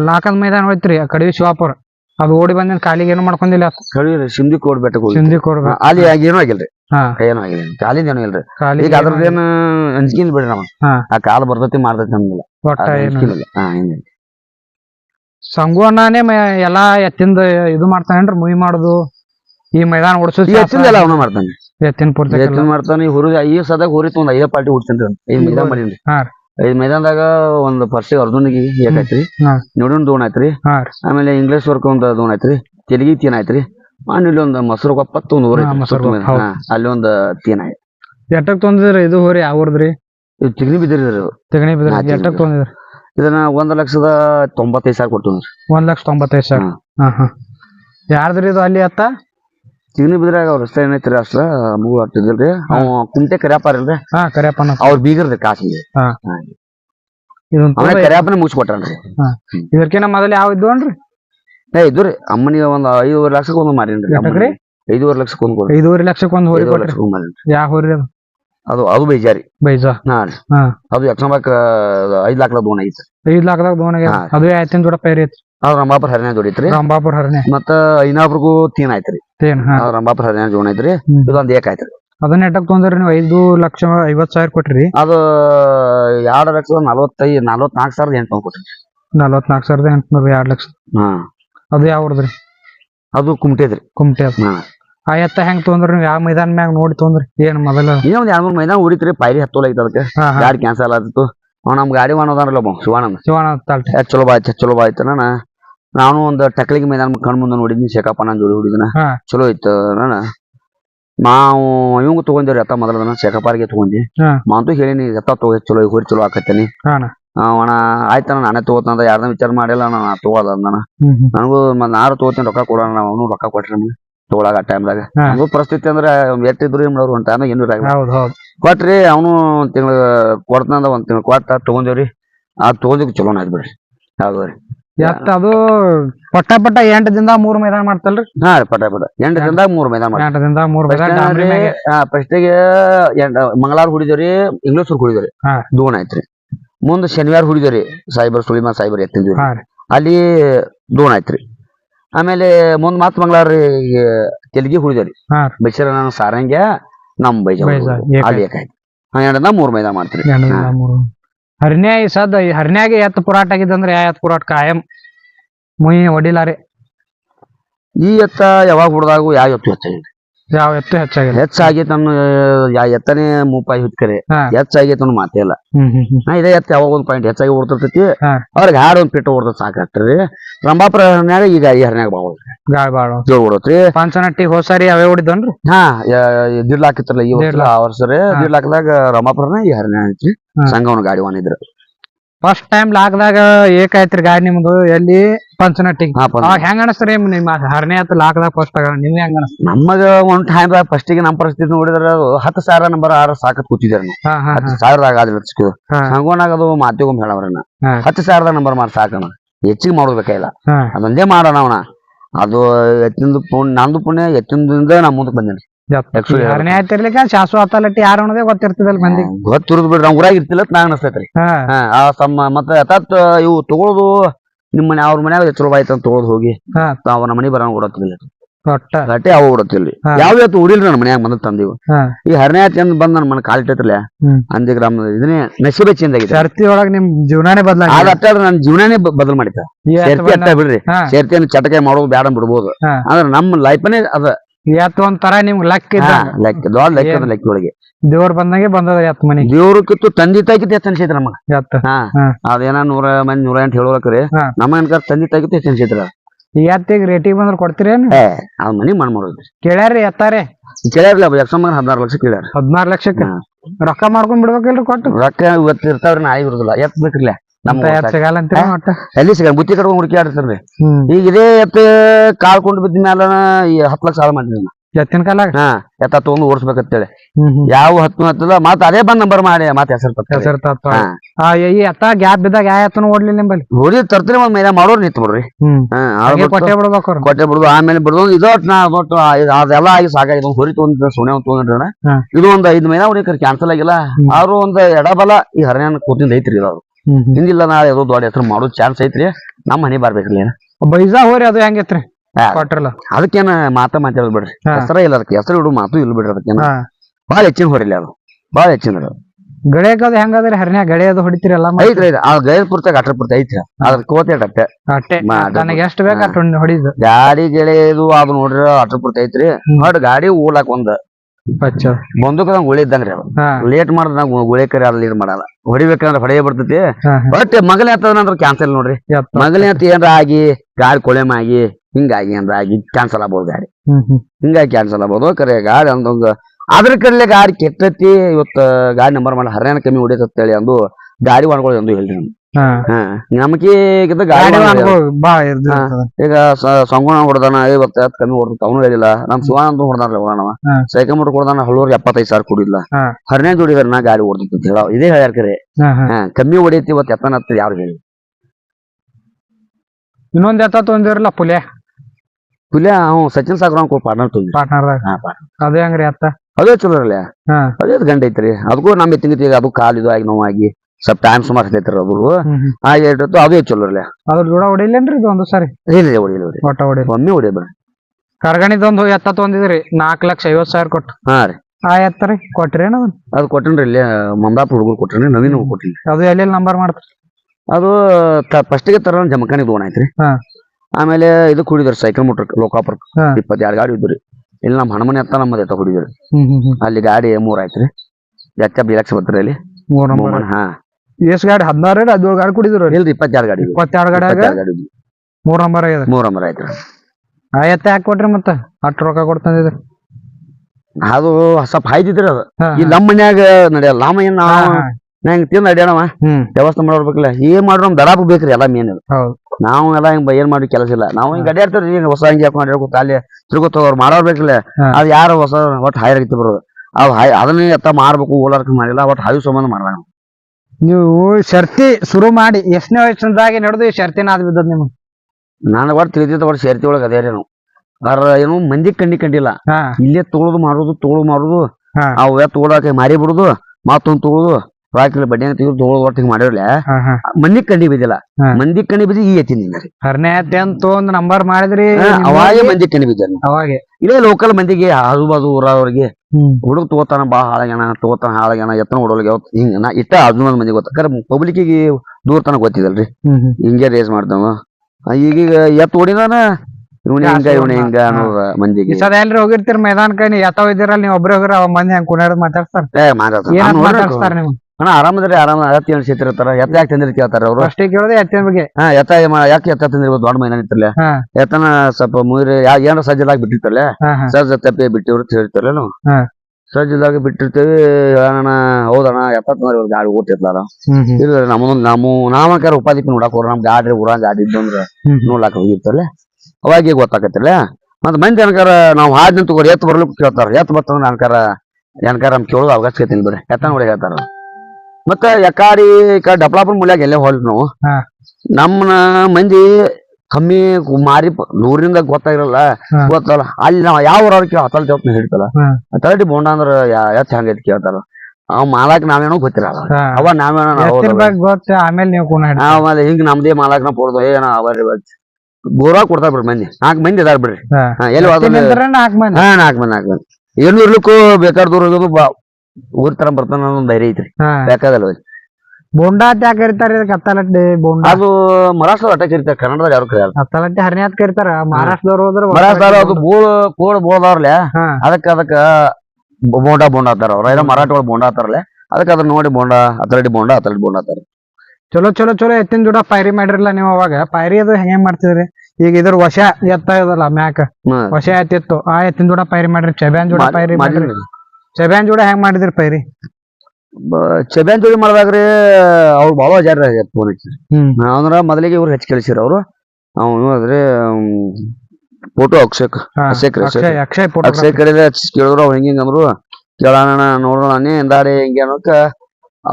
ಲಾಕದ ಮೈದಾನ ಹೋಯ್ತ್ರಿ ಕಡವಿ ಶಿವಾಪುರ. ಅದು ಓಡಿ ಬಂದ ಕಾಲಿಗೆ ಏನು ಮಾಡ್ಕೊಂಡಿಲ್ಲ. ಸಿಂಧಿ ಕೋಡ್ ಬೆಟ್ಟಕ್ಕೆ ಸಿಂಧಿ ಕೊಡ್ಬೇಕು ಅಲ್ಲಿ ಏನೂ ಆಗಿಲ್ರಿ. ಏನೂ ಆಗಿಲ್ಲ ಕಾಲಿಂದ ಏನೂ ಇಲ್ರಿ. ಈಗ ಅದ್ರದ್ದೇನು ಅಂಜಿಕಿಲ್ ಬಿಡ್ರಿ ನಾವು. ಹಾ. ಆ ಕಾಲ್ ಬರ್ತೈತಿ ಮಾಡ್ತೈತಿ ನಮ್ಗಿಲ್ಲ. ಮ- ಎಲ್ಲಾ ಎತ್ತಿಂದ ಇದು ಮಾಡ್ತಾನೇನ್ರಿ ಮೂವಿ ಮಾಡುದು. ಈ ಮೈದಾನ ಓಡಿಸೋದು ಈ ಎತ್ತಿಂದೆಲ್ಲ ಅವನ ಮಾಡ್ತಾನೆ. ಎತ್ತಿನ ಪೂರ್ತಿ ಎತ್ತಿನ ಮಾಡ್ತಾನೆ ಹುರು ಈ ಸದಾಗ ಹುರಿತು ಒಂದ್ ಐದ ಪಾರ್ಟಿ ಹುಡ್ತೀನಿ ಮೈದಾನ ಮಾಡೀನಿ ಹಾ. ಐದ್ ಮೈದಾನದಾಗ ಒಂದ್ ಪರ್ಸಿ ಅರ್ಜುನಿಗೆ ಏಕೈತ್ರಿ ನೋಡಿನ ದೋಣ ಐತ್ರಿ. ಆಮೇಲೆ ಇಂಗ್ಲಿಷ್ ವರ್ಕ್ ಒಂದ್ ದೋಣ ಐತ್ರಿ. ತೆಲಗಿ ತೀನ್ ಐತ್ರಿ. ಆಮೇಲೆ ಇಲ್ಲಿ ಒಂದ್ ಮೊಸರು ಕೊಪ್ಪತ್ತು ಒಂದ್ ಊರ್ ಅಲ್ಲಿ ಒಂದ್ ತೀನ್ ಐತಿ ಎಟ್ಟಕ್ ತೊಂದಿದ್ರಿ ಇದು ಹೋರಿ ಅವ್ರದ್ರಿ ಇದು ಚಿಗಣಿ ಬಿದ್ದಿರಿ. ಬಿದ್ದಿರಿ ಎಟ್ಟಕ್ ತೊಂದಿದ್ರಿ? ಇದನ್ನ ಒಂದ್ ಲಕ್ಷದ ತೊಂಬತ್ತೈದು ಸಾವಿರ ಕೊಟ್ಟು ಒಂದ್ ಲಕ್ಷ ತೊಂಬತ್ತೈದು ಸಾವಿರ. ಯಾರ್ದ್ರಿ ಇದು ಅಲ್ಲಿ ಅತ್ತ? ಚಿಗಣಿ ಬಿದ್ರಾಗ ಅವ್ರ ಹೆಸರು ಏನೈತ್ರಿ ಅಷ್ಟ ಮೂವ್ ಆಗ್ತಿದ್ರಿ ಅವ ಕುಂಟೆ ಕರಿಯಪ್ಪ ಇಲ್ರಿ ಹಾ ಕರಿಯಪ್ಪನ ಅವ್ರ ಬೀಗರ್ರಿ ಕಾಸಿಗೆ. ಇದೊಂದು ಅವನ ಕರ್ಯಾಪನೆ ಮುಗಿಸ್ಕೊಟ್ರನ್ರಿ ಇದಕ್ಕಿನ ಮೊದಲು ಯಾವ ಅನ್ರಿ ಏ ಇದ್ರಿ ಅಮ್ಮನಿಗೆ ಒಂದ್ ಐದೂವರೆ ಲಕ್ಷಕ್ಕೆ ಒಂದು ಮಾರಿ ಎಷ್ಟಕ್ರಿ? ಐದೂವರೆ ಲಕ್ಷಕ್ಕೆ ಒಂದು ಕೊಡ್ರಿ. ಐದೂವರೆ ಲಕ್ಷಕ್ಕೆ ಒಂದು ಹೋರಿ ಐದೂವರೆ ಕೊಟ್ರಿ ಲಕ್ಷಕ್ಕೆ ಒಂದ್ ಮಾರೀನ್ರಿ ಯಾವ ಹೋರಿ ಅದು? ಅದು ಅದು ಬೇಜಾರಿ. ಬೈಜಾ? ಹಾ ರೀ. ಹಾ. ಅದು ಯಕ್ಷ ಐದ್ ಲಾಖ ದೋಣ ಐತಿ ಐದ್ ಲಕ್ಷದಾಗ ದೋಣ ಹಾ. ಅದು ಆಯ್ತಿನ ದೊಡ್ಡ ಪೈರಿ ಐತಿ ಅದು ರಂಬಾಪುರ ಹರಣೆ ದುಡಿತ್ರಿ. ರಂಭಾಪುರ ಹರನೆ ಮತ್ತ ಐನಾಬ್ರಿಗೂ ತೀನ್ ಆಯ್ತ್ರಿ. ತೇನ್ ಹಾ. ಜೋನ್ ಐತ್ರಿ. ಹ್ಮ್. ಇದೊಂದ್ ಏಕ್ ಆಯ್ತ್ರಿ. ಅದನ್ನ ಎಟ್ಟಕ್ ತೊಂದ್ರಿ ನೀವು ಐದು ಲಕ್ಷ ಐವತ್ ಸಾವಿರ ಕೊಟ್ರಿ. ಅದು ಎರಡ್ ಲಕ್ಷದ ನಲವತ್ತೈದು ನಲವತ್ನಾಲ್ಕು ಸಾವಿರದ ಎಂಟು ಕೊಟ್ರಿ. ನಲ್ವತ್ನಾಲ್ಕು ಸಾವಿರದ ಎಂಟ್ನೂರ ಎರಡ್ ಲಕ್ಷ. ಹಾ. ಅದು ಅದು ಕುಮಟೇದ್ರಿ ಕುಮಟೆ ಅದು. ಹಾ. ಆ ಎತ್ತ ಹೆಂಗ್ ತೊಂದ್ರಿ ನೀವು? ಯಾವ ಮೈದಾನ ಮ್ಯಾಗ ನೋಡಿ ತೊಂದ್ರಿ ಏನ್ ಮೊದಲ? ಇನ್ನೊಂದ್ ಎರಡ್ ಮೂರ್ ಮೈದಾನ ಉಡಿತ್ರಿ ಪೈರಿ ಹತ್ತೋಲ ಐತಿ ಅದಕ್ಕೆ. ಹಾ ಹಾ. ಗಾಡಿ ಕ್ಯಾನ್ಸಲ್ ಆದಿತ್ತು. ಅವ್ ನಮ್ ಗಾಡಿ ಒಬ್ಬ ಶಿವಾನಂದ. ಶಿವಣ್ಣ ಬಾ ಚಲೋ ಬಾಯ್ತು ಚಲೋ ಬಾಯ್ತು ನಾನು ನಾನು ಒಂದ್ ಟಕ್ಲಿಗೆ ಮೈದಾನ ಕಣ್ ಮುಂದೆ ನೋಡಿದ್ನಿ ಶೇಖಪ್ಪ ನಾನು ಜೋಡಿ ಹೊಡಿದಿನ ಹಾ. ಚಲೋ ಇತ್ತು ನಾನು. ನಾವು ಇವಂಗ ತಗೊಂಡಿವ್ರಿ ಎತ್ತ ಮೊದಲ ಶೇಖಪ್ಪಾರಿಗೆ ತಗೊಂಡಿ. ಹಾ. ಮಾಂತು ಹೇಳಿನಿ ಎತ್ತ ತಗೋ ಚಲೋ ಹೋರಿ ಚಲೋ ಆಕತ್ತೇನಿ. ಹಾನ. ಅವನ ಆಯ್ತಣ್ಣ ನಾನೇ ತಗೋತಂದ ಯಾರ್ದ ವಿಚಾರ ಮಾಡಿಲ್ಲ ನಾನು ತಗೋದ ಅಂದಣ ಹ್ಮ್ ಹ್ಮ್. ನನಗೂ ಮ- ನಾರು ತಗೋತೀನಿ ರೊಕ್ಕ ಕೊಡೋಣ ಅವನು ರೊಕ್ಕ ಕೊಟ್ರಿ ನಮ್ಗೆ ತಗೊಳಾಗ ಆ ಟೈಮ್ದಾಗ ಹಾ. ನನಗೂ ಪರಿಸ್ಥಿತಿ ಅಂದ್ರೆ ಎಷ್ಟಿದ್ರು ಏನ್ ಮಾಡೋರು ಒಂದ್ ಟೈಮ್ದಾಗ ಏನು ಹೌದ್ ಹೌದ್. ಕೊಟ್ರಿ ಅವನು ಒಂದ್ ತಿಂಗಳ ಕೊಡ್ತಂದ ಒಂದ್ ತಿಂಗಳು ಕೊಟ್ಟ ತಗೊಂಡೇವ್ರಿ. ಆ ತಗೊಂಡಿದ್ ಚಲೋನ ಆಯ್ತು ಬಿಡ್ರಿ. ಹೌದು ರೀ ಎತ್ತ ಅದು ಪಟ್ಟ ಪಟ್ಟ ಎಂಟದಿಂದ ಮೂರ್ ಮೈದಾನ ಮಾಡ್ತಲ್ರಿ? ಹಾ ರೀ ಪಟ ಪಟ ಎಂಟು ದಿನದಾಗ ಮೂರ್ ಮೈದಾನ ಮಾಡಿ ಎಂಟು ದಿನದ ಮೂರ್ ಮೈದಾನ ಡಾಂಬ್ರಿ ಮ್ಯಾಗೆ. ಫಸ್ಟಿಗೆ ಮಂಗಳವಾರ ಹುಡಿದೇವ್ರಿ ಇಂಗ್ಲೇಶ್ವರ್ ಹುಡಿದೇವ್ರಿ ಹಾ. ದೋಣ ಐತ್ರಿ ಮುಂದ್ ಶನಿವಾರ ಹುಡಿದೇವ್ರಿ ಸಾಯಿಬರ್ ಸುಳಿಮಾ ಸಾಯಿಬರ್ ಎತ್ತಿದ್ವಿ ಹಾ ರೀ. ಅಲ್ಲಿ ದೋಣ ಐತ್ರಿ ಆಮೇಲೆ ಮುಂದ್ ಮತ್ ಮಂಗಳವಾರ ತೆಲಗಿ ಹುಡಿದೇವ್ರಿ ಹಾ ಬೈಸರ ನಾನು ಸಾರಂಗ್ಯ ನಮ್ ಬೈಜ ಬೈಜ, ಏಕಾಯ್ತು. ಅಲ್ಲಿ ಏಕಾಯ್ತು ಮೂರು ಮೂರ್ ಮೈದಾನ ಮಾಡ್ತೀರಿ ಎಂಟು ದಿನದ ಮೂರು. ಹರಿಣ್ಯ ಈ ಸದ್ ಹರ್ನ್ಯಾಗ ಎತ್ತ ಎತ್ತು ಪುರಾಟ ಆಗಿದ್ದಂದ್ರೆ ಯಾ ಎತ್ತು ಪುರಾಟ ಕಾಯಂ? ಮುಯಿ ಹೊಡಿಲಾರೆ ಈ ಎತ್ತ ಯಾವಾಗ ಹುಡ್ದಾಗು ಯಾವ ಎತ್ತು ಹೆಚ್ಚಾಗಿಲ್ಲ ಯಾವ ಎತ್ತು ಹೆಚ್ಚಾಗಿದೆ ಹೆಚ್ಚಾಗೈತೆ ಅನ್ನೋ ಯಾ ಎತ್ತನೇ ಮೂಪಾಯಿ ಹುಚ್ಕರೆ ಹಾ. ಹೆಚ್ಚಾಗೈತೆ ಅನ್ನೋ ಮಾತೇ ಇಲ್ಲ. ಹ್ಮ್ ಹ್ಮ್ ಹ್ಮ್. ನಾ ಇದೇ ಎತ್ತ ಯಾವಾಗ ಒಂದ್ ಪಾಯಿಂಟ್ ಹೆಚ್ಚಾಗಿ ಓಡ್ತಿರ್ತೈತಿ. ಹಾ. ಅವ್ರಿಗೆ ಹಾಡು ಒಂದ್ ಪಿಟ್ಟು ಓಡ್ದ ಸಾಕಾಗ್ತದ್ರಿ ರಂಭಾಪುರ ಹರ್ನ್ಯಾಗ ಈಗ ಈ ಹರ್ನ್ಯಾಗ ಬಾಳ ಗಾಳಿ ಬಾಳ ಜೋರ್ ಓಡತ್ರಿ ಪಂಚನಟ್ಟಿ ಹೋಸಾರಿ ಅವೇ ಹೊಡಿದನ್ರಿ ಹಾ ದಿಡ್ ಈ ವರ್ಷ. ಆ ವರ್ಷ ರೀ ಹಾ. ದಿಡ್ ಹಾಕದಾಗ ರಂಭಾಪುರನ ಈ ಹರ್ನ್ಯಾಗ ಐತಿ ಹಾ. ಗಾಡಿ ಒಂದಿದ್ರು ಫಸ್ಟ್ ಟೈಮ್ ಲಾಕ್ದಾಗ ಏಕಾಯ್ತ್ರಿ ಗಾಡಿ ನಿಮ್ದು ಎಲ್ಲಿ? ಪಂಚನಟ್ಟಿ. ಹಾ ಪಂಚ- ಅವಾಗ ಹೆಂಗ ಅನಸ್ತ್ರಿ ನಿಮ್ಮ ಹರನೇ ಆಯ್ತು ಲಾಕ್ದಾಗ ಫಸ್ಟ್ ನಿಮ್ಗೆ ಹೆಂಗ ಅನಸ್ತ ನಮಗ ಒಂದ್ ಟೈಮ್ ಫಸ್ಟಿಗೆ ನಮ್ಮ ಪರಿಸ್ಥಿತಿ ನೋಡಿದ್ರೆ ಅದು ಹತ್ತು ಸಾವಿರ ನಂಬರ್ ಆರ ಸಾಕತ್ ಕೂತಿದ್ದಾರೆ ನಾವು. ಹಾ ಹಾ ಹತ್ತು ಸಾವಿರದಾಗ ಆದ್ರೆ ಹಾ. ಸಂಗೋನಾಗ ಅದು ಮಾತಿಗೊಮ್ಮೆ ಹೇಳವ್ರನ್ನ ಹಾ. ಹತ್ತು ಸಾವಿರದ ನಂಬರ್ ಮಾಡಿ ಸಾಕಣ ಹೆಚ್ಚಿಗೆ ಮಾಡೋದ್ಬೇಕಾಗಿಲ್ಲ ಹಾ. ಅದೊಂದೇ ಮಾಡೋಣ ಅವನ. ಅದು ಎತ್ತಿಂದು ಪುಣ್ಯ ನಂದು ಪುಣ್ಯ ಎತ್ತಿಂದಿಂದ ನಾ ಮುಂದಕ್ಕೆ ಬಂದೇನಿ ಹರನೇ ಆಯ್ತಿರ್ಲಿಕ್ಕ? ಶಾಸು ಹತ್ತಲಟ್ಟಿ ಯಾರು ಅನ್ನೋದೇ ಗೊತ್ತಿರ್ತದಲ್ ಮಂದಿ. ಗೊತ್ತಿರೋದು ಬಿಡ್ರಿ ನಾವು ಊರಾಗ ಇರ್ತಿಲ್ಲ ನಾ ಅನಸ್ತೈತ್ರಿ ಆ ತಮ್ಮ ಮತ್ತೆ ಯಥಾತ್ ಇವು ತಗೊಳೋದು ನಿಮ್ಮ ಮನೆ ಅವ್ರ ಮನ್ಯಾಗ ಚಲೋ ಆಯ್ತು ಅಂತ ತಗೊಳೋದು ಹೋಗಿ. ಹಾ. ಅವನ ಮನೆ ಬರೋಣ ಓಡತ್ತಿಲ್ಲ ಗಟ್ಟೆ ಅವ ಓಡತ್ತಿಲ್ಲ ಯಾವ ಯಾವತ್ತು ಉಡಿಲ್ರಿ ನನ್ನ ಮನ್ಯಾಗ ಬಂದ ತಂದಿವು. ಈ ಹರನೇ ಚಂದ ಬಂದ್ ನನ್ನ ಮನೆ ಕಾಲಿಟ್ಟೈತ್ರಲ್ಲ ಹ್ಮ್. ಅಂದಿ ಗ್ರಾಮದ ಇದನ್ನೇ ನಶೀಬೆ ಚೇಂಜ್ ಆಗಿದೆ ಸರ್ತಿ ಒಳಗ್ ನಿಮ್ ಜೀವನಾನೇ ಅದ ಬದಲಾಗಿ ಅಟ್ಟ ನನ್ನ ಜೀವನನೇ ಬದಲ್ ಮಾಡಿತ್ತ ಸೇರ್ತಿ ಅಟ್ಟ ಬಿಡ್ರಿ. ಸೇರ್ತಿಯನ್ನು ಚಟಕೆ ಮಾಡೋದು ಬ್ಯಾಡ ಬಿಡ್ಬೋದು. ಅಂದ್ರೆ ನಮ್ಮ ಲೈಫನೇ ಅದ ಎತ್ ಒಂಥರ ನಿಮ್ಗ್ ಲಕ್ ಇದ್ದ ಲೆಕ್ಕ ದೊಡ್ಡ ಲೆಕ್ಕ ಅದ? ಲೆಕ್ಕ ಒಳಗೆ ದೇವ್ರ ಬಂದಂಗೆ ಬಂದದ ಎತ್ ಮನಿ. ದೇವ್ರ ಕಿತ್ತು ತಂದೆ ತಾಯಿ ಎತ್ ಹೆಚ್ಚು ಅನ್ಸೈತ್ರಿ ನಮಗ. ಎತ್ ಹಾ ಹಾ. ಅದೇನ ನೂರ ಮಂದಿ ನೂರ ಎಂಟು ಹೇಳೋಕ್ರಿ ಹಾ. ನಮ್ಮ ಅನ್ಕರ್ ತಂದೆ ತಾಯಿ ಎತ್ ಹೆಚ್ಚು ಅನ್ಸೈತ್ರ ಈ ಎತ್ತಿಗೆ ರೇಟಿಗೆ ಬಂದ್ರ ಕೊಡ್ತೀರೇನು? ಏ ಅದ್ ಮನಿ ಮಣ್ ಮಾಡೋದ್ರಿ ಕೇಳ್ಯಾರಿ ಎತ್ತಾರೆ ಕೇಳ್ಯಾರಲ್ಲ ಎಕ್ಸಾಮ್ ಹದಿನಾರು ಲಕ್ಷ ಕೇಳ್ಯಾರ ಹದಿನಾರು ಲಕ್ಷಕ್ಕೆ. ರೊಕ್ಕ ಮಾಡ್ಕೊಂಡ್ ಬಿಡ್ಬೇಕಿಲ್ರಿ ಕೊಟ್ಟು? ರೊಕ್ಕ ಇವತ್ತು ಇರ್ತಾವ್ರಿ ನಾ ಇರುದಿಲ್ಲ. ಎತ್ ಬೇಕ್ರಿಲ್ಲ ಸಿಗಲ್ಲ ಎಲ್ಲಿ ಸಿಗ ಬುತ್ತಿ ಕಡ್ಕೊಂಡು ಹುಡುಕಿ ಆಡ್ತಾರ್ರಿ ಈಗ ಇದೇ ಎತ್ತ ಕಾಳ್ಕೊಂಡು ಬಿದ್ದ ಮ್ಯಾಲ ಈ ಹತ್ತು ಲಕ್ಷ ಸಾಲ ಮಾಡಿದ್ರಿ ಎತ್ತಿನ ಕಾಲ ಹಾ ಎತ್ತ ತಗೊಂಡು ಓಡಿಸ್ಬೇಕಂತೇಳಿ. ಯಾವ ಹತ್ತು ಹತ್ತದ ಮತ್ತ ಅದೇ ಬಂದ್ ನಂಬರ್ ಮಾಡಿ ಮತ್ತೆ ಹೆಸರು ಆ ಈ ಎತ್ತ ಗ್ಯಾಪ್ ಬಿದ್ದಾಗ ಯಾವ ಎತ್ತನು ಓಡ್ಲಿಲ್ಲ ನಿಂಬಲ್ಲಿ? ಓಡಿ ತರ್ತೀನಿ ಒಂದ್ ಮೈದಾ ಮಾಡೋರ್ ನಿಂತು ಬಿಡ್ರಿ. ಕೊಟ್ಟೆ ಬಿಡ್ಬೇಕು ಕೊಟ್ಟೆ ಬಿಡುದು ಆಮೇಲೆ ಬಿಡುದು ಇದೊಟ್ಟು ನಾ ಅದೊಟ್ಟು ಅದೆಲ್ಲ ಆಗಿ ಸಾಕಾಗಿದೆ. ಒಂದು ಹೊರಿ ತಗೊಂಡ್ ಸೋನೆ ಒಂದು ಇದು ಒಂದ್ ಐದ್ ಮೈದಾ ಹೊಡಿಕರ್ ಕ್ಯಾನ್ಸಲ್ ಆಗಿಲ್ಲ. ಆದ್ರೂ ಒಂದ್ ಎಡಬಲ ಈ ಹರಿಯಾಣ ಕೂತಿಂದ ಐತ್ರಿ ಹ್ಮ್. ಹಿಂದಿಲ್ಲ ನಾಳೆ ಅದು ದೊಡ್ಡ ಹೆಸರು ಮಾಡೋದ್ ಚಾನ್ಸ್ ಐತ್ರಿ. ನಮ್ಮ ಮನೆ ಬರ್ಬೇಕ್ರಿ ಬೈಸಾ ಬೈಜಾ ಹೋರಿ ಅದು ಹೆಂಗೈತ್ರಿ ಕ್ವಾರ್ಟರ್ಲ ಅದಕ್ಕೇನ ಮಾತ ಮಾತಾಡೋದು ಬಿಡ್ರಿ. ಹೆಸರ ಇಲ್ಲ ಅದಕ್ಕೆ. ಹೆಸರು ಇಡು ಮಾತು ಇಲ್ಲ ಬಿಡ್ರಿ ಅದಕ್ಕೇನ. ಬಾಳ ಹೆಚ್ಚಿನ ಹೊರಿಲ್ಲ ಅದು. ಬಾಳ ಹೆಚ್ಚಿನ ಗಳೆಗ್ ಅದು ಹೆಂಗದ್ರಿ ಹರ್ನ್ಯಾ ಗಳೆ ಅದು ಹೊಡಿತಿರಲ್ಲ? ಐತ್ರಿ ಆ ಗೈರ್ ಪೂರ್ತಿ ಅಟ್ರ ಪೂರ್ತಿ ಐತ್ರಿ. ಅದ್ರ ಕೋತೆ ಅಟ್ಟೆ. ಅಟ್ಟೆ. ನನಗೆ ಎಷ್ಟು ಬೇಕು ಅಷ್ಟು ಹೊಡಿದು. ಗಾಡಿ ಗೆಳೆಯದು ಅದು ನೋಡ್ರಿ ಅಟ್ರ ಪೂರ್ತಿ ಐತ್ರಿ. ಹ್ಮ್. ಗಾಡಿ ಓಲಾಕ್ ಒಂದ್ ಪಚ್ಚ ಬಂದೂಕದಂಗ್ ಗುಳಿ ಇದ್ದಂಗ್ರಿ ಅವ. ಹಾ. ಲೇಟ್ ಮಾಡಿದ್ರೆ ನಾವು ಗುಳಿಕರಿ ಅದ್ ಲೀಡ್ ಮಾಡಲ್ಲ. ಹೊಡಿಬೇಕಂದ್ರೆ ಹೊಡೆಯ ಬರ್ತೈತಿ. ಹಾ ಬಟ್ ಮಗನ ಕ್ಯಾನ್ಸಲ್ ನೋಡ್ರಿ. ಎತ್ತ. ಮಗಲ ಅಂತ ಏನ್ರ ಆಗಿ ಗಾಡಿ ಕೊಳೆಮ ಆಗಿ ಹಿಂಗಾಗಿ ಅಂದ್ರ ಆಗಿ ಕ್ಯಾನ್ಸಲ್ ಆಗ್ಬೋದು ಗಾಡಿ ಹ್ಮ್ ಹ್ಮ್. ಹಿಂಗಾಗಿ ಕ್ಯಾನ್ಸಲ್ ಆಗ್ಬೋದು. ಕರೆ ಗಾಡಿ ಅಂದಂಗ ಅದ್ರ ಕಡ್ಲೆ ಗಾಡಿ ಕೆಟ್ಟತಿ. ಇವತ್ತ ಗಾಡಿ ನಂಬರ್ ಮಾಡಿ ಹರ್ಯಾಣ ಕಮ್ಮಿ ಹೇಳಿ ಅಂದು ಗಾಡಿ ಒಣಗೊಳ್ಳಿ ಅಂದು ಹೇಳ್ರಿ ನಮ್ಗೆ. ಈಗ ಗಾಡಿ ಈಗ ಸಂಗುಣ ಹೊಡೆದಾನ ಐವತ್ತ ಕಮ್ಮಿ ಹೊಡೆದ ಅವನು ಹೇಳಿಲ್ಲ. ನಮ್ ಶಿವಾನಂದ ಹೊಡ್ದಾನ. ಸೈಕಲ್ ಮೋಟರ್ ಹೊಡೆದಾನ ಹಳ್ಳೂರ್ ಎಪ್ಪತ್ತೈದು ಸಾವಿರ ಕುಡಿಲ್ಲ ಹರಿನೈದು ಹೊಡಿದ್ರೆ ನಾ ಗಾಡಿ ಹೊಡ್ತಿತ್ತು ಅಂತ ಹೇಳ ಇದೇ ಹೇಳ್ಯಾರ ಕಮ್ಮಿ ಹೊಡಿತಿ ಇವತ್ತು ಎತ್ತನ ಹತ್ತ ಯಾರು ಹೇಳಿ. ಇನ್ನೊಂದ್ ಎತ್ತ ತೊಂದಿರಲ್ಲ ಪುಲೆ? ಪುಲ್ಯ ಅವ್ ಸಚಿನ್ ಸಾಗರ ಪಾರ್ಟ್ನರ್ ತೊಂದ್ರಿ ಪಾರ್ಟ್ನರ್ ಹಾ partner. ಅದೇ ಹಂಗ್ರಿ ಅತ್ತ? ಅದೇ ಚಲೋ ಇರಲ್ಲ ಅದೇ ಗಂಡ ಐತ್ರಿ. ಅದಕ್ಕೂ ನಮ್ ಎತ್ತಿಂಗ್ ಅದು ಕಾಲು ಇದು ಆಗಿ ನೋವಾಗಿ ಸ್ವಲ್ಪ ಟೈಮ್ ಸುಮಾರು ಹತ್ತೈತ್ರಿ ಒಬ್ರು ಆ ಇಟ್ಟು ಅದೇ ಚಲೋ ಇರ್ಲಿ. ಅದ್ರ ಜೋಡ ಹೊಡಿಲೇನ್ರಿ ಇದು ಒಂದು ಸರಿ? ಇಲ್ಲ ಹೊಡಿಲ್ಲ ಹೊಡಿ ಒಟ್ಟ ಹೊಡಿ ಒಮ್ಮೆ ಹೊಡಿ ಬರ್ರಿ ಕರ್ಗಣಿದೊಂದು ಎತ್ತ ತೊಂದಿದ್ರಿ ನಾಲ್ಕ್ ಲಕ್ಷ ಐವತ್ ಸಾವಿರ ಕೊಟ್ಟು. ಹಾ ರೀ. ಆ ಎತ್ತ ರೀ ಕೊಟ್ರೇನ ಅದನ್ನ? ಅದು? ಕೊಟ್ಟನ್ರಿ ಇಲ್ಲಿ ಮಂದಾಪ ಹುಡುಗರು ಕೊಟ್ಟನ್ರಿ ನವೀನ್ ಕೊಟ್ಟಿಲ್ಲ ಅದು ಎಲ್ಲೆಲ್ಲಿ ನಂಬರ್ ಮಾಡ್ತಾರೆ? ಅದು ಫಸ್ಟಿಗೆ ತರ ಜಮಖಾನಿ ದೋಣ ಐತ್ರಿ ಹಾ. ಆಮೇಲೆ ಇದು ಕುಡಿದ್ರಿ ಸೈಕಲ್ ಮೋಟರ್ ಲೋಕಾಪುರ. ಹಾ. ಇಪ್ಪತ್ತೆರಡು ಗಾಡಿ ಇದ್ರಿ ಇಲ್ಲಿ ನಮ್ಮ ಹಣಮನೆ ಹತ್ತ ನಮ್ಮದು ಎತ್ತ ಕುಡಿದ್ರಿ. ಹ್ಮ್ ಹ್ಮ್ ಹ್ಮ್. ಅಲ್ಲಿ ಗಾಡಿ ಮೂರ್ ಆಯ್ತ್ರಿ ಎತ್ತ ಬಿ ಲಕ್ಷ ಬರ್ತಾರೆ ಅಲ್ಲಿ. ಮೂರ್ ನಂಬರ್ ಹಾ. ಎಷ್ಟ್ ಗಾಡಿ ಹದಿನಾರು ಹದಿನೇಳು ಗಾಡಿ ಕುಡಿದ್ರು ಇಲ್ರಿ ಇಪ್ಪತ್ತೆರಡು ಗಾಡಿ ಇಪ್ಪತ್ತೆರಡು ಗಾಡಿಯಾಗ ಗಾಡಿ. ಮೂರ್ ನಂಬರ್ ಆಗ್ಯದ ಮೂರ್ ನಂಬರ್ ಆಯ್ತು ಎತ್ತ ಹಾಕಿ ಕೊಟ್ರಿ ಮತ್ತ. ಅಷ್ಟ್ ರೊಕ್ಕ ಕೊಡ್ತಂದಿದ್ರಿ ಅದು ಸ್ವಲ್ಪ ಹಾಯ್ದಿದ್ರಿ ಅದು. ಈ ನಮ್ಮ ಮನ್ಯಾಗ ನಡೆಯಲ್ಲ ನಮ್ಮ ಏನ್. ಹೆಂಗ್ ತಿಂದ ಅಡ್ಯಾಡವ ವ್ಯವಸ್ಥೆ ಮಾಡ್ಬೇಕಲ್ಲ ಏನ್ ಮಾಡ್ರಿ ನಮ್ ದಡಾಪ್ ಬೇಕ್ರಿ ಎಲ್ಲ ಮೇನ್ ನಾವು ಎಲ್ಲ ಹಿಂಗ್ ಏನ್ ಮಾಡಿ ಕೆಲಸ ಇಲ್ಲ. ನಾವು ಹಿಂಗ್ ಗಡಿ ಹಿಂಗ್ ಹೊಸ ಅಂಗಿ ಹಾಕೊಂಡ್ ಅಡ್ಯಾಡ್ಕೊತ ಅಲ್ಲಿ ತಿರ್ಗೋತ ಅವ್ರು ಮಾಡೋರ್ ಬೇಕಿಲ್ಲ. ಅದ್ ಯಾರ ಹೊಸ ಒಟ್ಟು ಹಾಯ್ ಆಗಿತ್ತು ಬರೋದು ಅವ್ ಹಾಯ್ ಅದನ್ನೇ ಎತ್ತ ಮಾಡ್ಬೇಕು ಓಲಾರ್ಕ ಮಾಡಿಲ್ಲ ಒಟ್ಟು ಹಾಯ್ ಸಂಬಂಧ ಮಾಡ್ದ ನೀವು. ಶರ್ತಿ ಶುರು ಮಾಡಿ ಎಷ್ಟನೇ ವಯಸ್ಸಿನದಾಗಿ ನಡೆದು ಈ ಶರ್ತಿನ ಆದ್ ಬಿದ್ದದ್ ನಿಮ್ಗೆ? ನನಗ್ ಒಟ್ಟು ತಿಳಿದಿದ್ದ ಒಟ್ಟು ಸೇರ್ತಿ ಒಳಗೆ ಅದೇ ರೀ ನಾವು. ಅದ್ರ ಏನು ಮಂದಿ ಕಂಡಿ ಕಂಡಿಲ್ಲ. ಹಾ. ಇಲ್ಲೇ ತೊಗೊಳೋದು ಮಾಡೋದು ತೊಗೊಳೋದು ಮಾಡೋದು ಹಾ. ಅವ್ ತೊಗೊಳಕ್ಕೆ ಮಾರಿ ಬಿಡುದು ಮತ್ತೊಂದು ತೊಗೊಳೋದು ರಾಕಿಲ್ಲ ಬಡ್ಡಿ ತೆಗೆದು ತೊಗೊಳೋದು ಒಟ್ಟು ಹಿಂಗ್ ಮಾಡಿರ್ಲೆ. ಹಾ ಹಾ. ಮಂದಿ ಕಂಡಿ ಬಿದ್ದಿಲ್ಲ. ಹಾ. ಮಂದಿ ಕಣ್ಣಿ ಬಿದ್ದು ಈ ಹರನೇ ಅಂತ ಒಂದ್ ನಂಬರ್ ಮಾಡಿದ್ರಿ ಅವಾಗೆ ಮಂದಿ ಕಣ್ಣಿ ಬಿದ್ದ ಅವಾಗೆ. ಇಲ್ಲೇ ಲೋಕಲ್ ಮಂದಿಗೆ ಆಜು ಬಾಜು ಊರವ್ರಿಗೆ. ಹುಡುಗ ತಗೋತಾನ ಬಾ ಹಾಳಾಗ್ಯಾನ ತಗೋತಾನ ಹಾಳಾಗ್ಯಾನ ಎತ್ತನ ಹೊಡೋಲ್ಗೆ ಹಿಂಗ ನಾ ಇಟ್ಟ ಆಜು ಮಂದಿ ಮಂದಿ ಗೊತ್ತ. ಕರೆ ಪಬ್ಲಿಕ್ಕಿಗೆ ದೂರ ತನಕ ಗೊತ್ತಿದಲ್ರಿ ಹಿಂಗೇ ರೇಸ್ ಮಾಡ್ತಾವ ಈಗೀಗ ಎತ್ ಹೊಡಿದಾನ ಇವನೇ ಹಿಂಗ ಇವನೇ ಹಿಂಗ ಅನ್ನೋದ ಮಂದಿಗೆ. ಸದ ಎಲ್ರಿ ಹೋಗಿರ್ತೀರಿ ಮೈದಾನ ಕೈ ಎತ್ತ ಇದ್ದೀರಲ್ಲ ನೀವು ಒಬ್ರೇ ಹೋಗಿರ ಮಂದಿ ಹೆಂಗ್ ಕುಣಿಯೋದ್ ಮಾತಾಡ್ತಾರ ಮಾತಾಡ್ತಾರ ನೀವು? ಅಣ್ಣ ಆರಾಮದ್ರಿ ಆರಾಮ. ಎತ್ತ ಏನ್ ಸೇತಿರ್ತಾರ ಎತ್ತ ಯಾಕೆ ತಂದಿರಿ ಕೇಳ್ತಾರ ಅವ್ರು? ಅಷ್ಟೇ ಕೇಳೋದೇ ಎತ್ತಿನ ಬಗ್ಗೆ. ಹಾ ಎತ್ತ ಯಾಕೆ ಎತ್ತ ತಂದಿರ್ಬೋದು ದೊಡ್ಡ ಮೈದಾನ ಇತ್ತಲ್ಲ? ಎತ್ತನ ಸ್ವಲ್ಪ ಮುಯ್ರಿ ಯಾ ಏನಾರ ಸಜ್ಜಲಾಗಿ ಬಿಟ್ಟಿರ್ತಲ್ಲ ಸಜ್ಜ ತಪ್ಪಿ ಬಿಟ್ಟಿವ್ರು ಹೇಳ್ತಾರಲ್ಲ ನಾವು ಹಾ. ಸಜ್ಜದಾಗ ಬಿಟ್ಟಿರ್ತೇವಿ ಅಣ್ಣ ಹೌದಣ್ಣ ಎತ್ತ ತಂದ್ರೆ ಇವ್ರು ಗಾಡಿ ಹ್ಮ್ ಇಲ್ಲ ನಮ್ಮದೊಂದು ನಮ್ಮ ನಾಮಕಾರ ಉಪಾಧಿಕ ನೋಡಕ್ ಹೋರ ನಮ್ ಗಾಡಿ ಊರಾಗ ಗಾಡಿ ಇದ್ದಂದ್ರ. ನೋಡ್ಲಾಕ ಹೋಗಿರ್ತಾರಲ್ಲ ಅವಾಗ ಗೊತ್ತಾಕತ್ತಿಲ್ಲ? ಮತ್ತ್ ಮಂದಿ ಅನ್ಕಾರ ನಾವು ಹಾಡ್ ನಿಂತು ಎತ್ತು ಬರ್ಲಿಕ್ಕೆ ಕೇಳ್ತಾರ. ಎತ್ತು ಬರ್ತಂದ್ರೆ ಅನ್ಕಾರ ಅನ್ಕಾರ ನಮ್ ಕೇಳೋದು ಅವಕಾಶ ಕೇಳ್ತೀನಿ ಬಿಡ್ರಿ? ಎತ್ತ ನೋಡಿ ಹೇಳ್ತಾರ. ಮತ್ತೆ ಎಕಾರಿ ಡಪ್ಲಾಪುರ ಮೂಲ್ಯಾಗ ಎಲ್ಲೇ ಹೋಲ್ ನಾವು. ನಮ್ಮನ ನಮ್ಮ ಮಂದಿ ಕಮ್ಮಿ ಮಾರಿ ನೂರಿಂದ ಗೊತ್ತಾಗಿರಲ್ಲ. ಗೊತ್ತಲ್ಲ. ಅಲ್ಲಿ ನಾವ್ ಯಾವ ಊರವ್ರ ಕೇಳ ಹತ್ತಲ್ ಹಿಡಿತಲ್ಲ. ಹಾ. ತಳಟಿ ಬೋಂಡ ಅಂದ್ರ ಎತ್ ಹಂಗೈತಿ ಕೇಳ್ತಾರ. ಅವ್ ಮಾಲಾಕ್ ನಾವೇನೋ ಗೊತ್ತಿರಲ್ಲ. ಅವ ನಾವೇನೋ ಆಮೇಲೆ ನೀವು ಆಮೇಲೆ ಹಿಂಗ್ ನಮ್ದೇ ಮಾಲಾಕ್ನ ಪಡ್ದು ಏನೋ ಅವರಿ ಗೋರಾ ಕೊಡ್ತಾರ ಬಿಡ್ರಿ ಮಂದಿ. ನಾಲ್ಕು ಮಂದಿ ಇದಾರ ಬಿಡ್ರಿ. ಎಲ್ಲಿ ನಾಲ್ಕು ಮಂದಿ ನಾಲ್ಕು ಮಂದಿ? ನಾಲ್ಕು ಮಂದಿ ಏನು ಇರ್ಲಿಕ್ಕೂ ಬೇಕಾದ ದೂರ ಬಾ ಊರ್ ತರ ಬರ್ತಾನ ಅನ್ನೋ ಧೈರ್ಯ ಐತ್ರಿ. ಹಾ. ಬೇಕಾದಲ್ಲ ಅವ್ರಿಗೆ. ಬೋಂಡಾ ಅಂತ ಯಾಕೆ ಕರಿತಾರ ಇದಕ್ಕೆ ಹತ್ತಲಟ್ಟಿ ಬೋಂಡಾ? ಅದು ಮಹಾರಾಷ್ಟ್ರದ ಅಟ್ಟ ಕರಿತಾರೆ ಕನ್ನಡದಾಗ ಯಾರು ಕರೆಯಲ್ಲ ಹತ್ತಲಟ್ಟಿ ಹರನೇ ಅಂತ ಕರಿತಾರ ಮಹಾರಾಷ್ಟ್ರದವ್ರು ಹೋದ್ರ ಮಹಾರಾಷ್ಟ್ರ ಅದು ಬೋಳ್ ಕೋಡ್ ಬೋಳದವ್ರಲ್ಲ? ಹಾ. ಅದಕ್ಕ ಅದಕ್ಕ ಬೋಂಡಾ ಬೋಂಡ ಅಂತಾರ ಅವ್ರ. ಏನೋ ಮರಾಠಿಗಳು ಬೋಂಡ ಅಂತಾರಲ್ಲ ಅದಕ್ಕೆ ಅದನ್ನ ನೋಡಿ ಬೋಂಡ ಅತರಡಿ ಬೋಂಡ ಅತರಡಿ ಬೋಂಡ ಅಂತಾರ ಚಲೋ ಚಲೋ ಚಲೋ ಎತ್ತಿನ ಜೋಡ ಪೈರಿ ಮಾಡಿರಲ್ಲ ನೀವು ಅವಾಗ. ಪೈರಿ ಅದು ಹೆಂಗ ಮಾಡ್ತಿದ್ರಿ? ಈಗ ಇದ್ರ ವಶ ಎತ್ತ ಇದಲ್ಲ ಮ್ಯಾಕ. ವಶ ಎತ್ತಿತ್ತು. ಆ ಎತ್ತಿನ ಜೋಡ ಪೈರಿ ಮಾಡ್ರಿ ಚಬ್ಯಾನ್ ಜೋಡ ಪೈರಿ ಮಾಡ್ರಿ. ಚಬ್ಯಾನ್ ಜೋಡಿ ಹೆಂಗ್ ಮಾಡಿದ್ರಿ ಪೈರಿ? ಚಬ್ಯಾನ್ ಜೋಡಿ ಮಾಡಿದಾಗ್ರಿ ಅವ್ರು ಬಹಳ ಜಾರ ಫೋನ್ ಹಚ್ಚಿರಿ ಅಂದ್ರ ಮೊದಲಿಗೆ ಇವ್ರು ಹೆಚ್ಚು ಕಳಿಸಿರ ಅವ್ರು. ಅವ್ ನೋಡಿದ್ರೆ ಫೋಟೋ ಅಕ್ಷಕ್ ಹಾ, ಅಕ್ಷಯ್ ಕಡೆ ಕೇಳಿದ್ರು ಅವ್ರು ಹಿಂಗ ಅಂದ್ರು ಕೇಳೋಣ ನೋಡೋಣ ದಾಡಿ ಹಿಂಗೆ ಅನ್ನೋಕ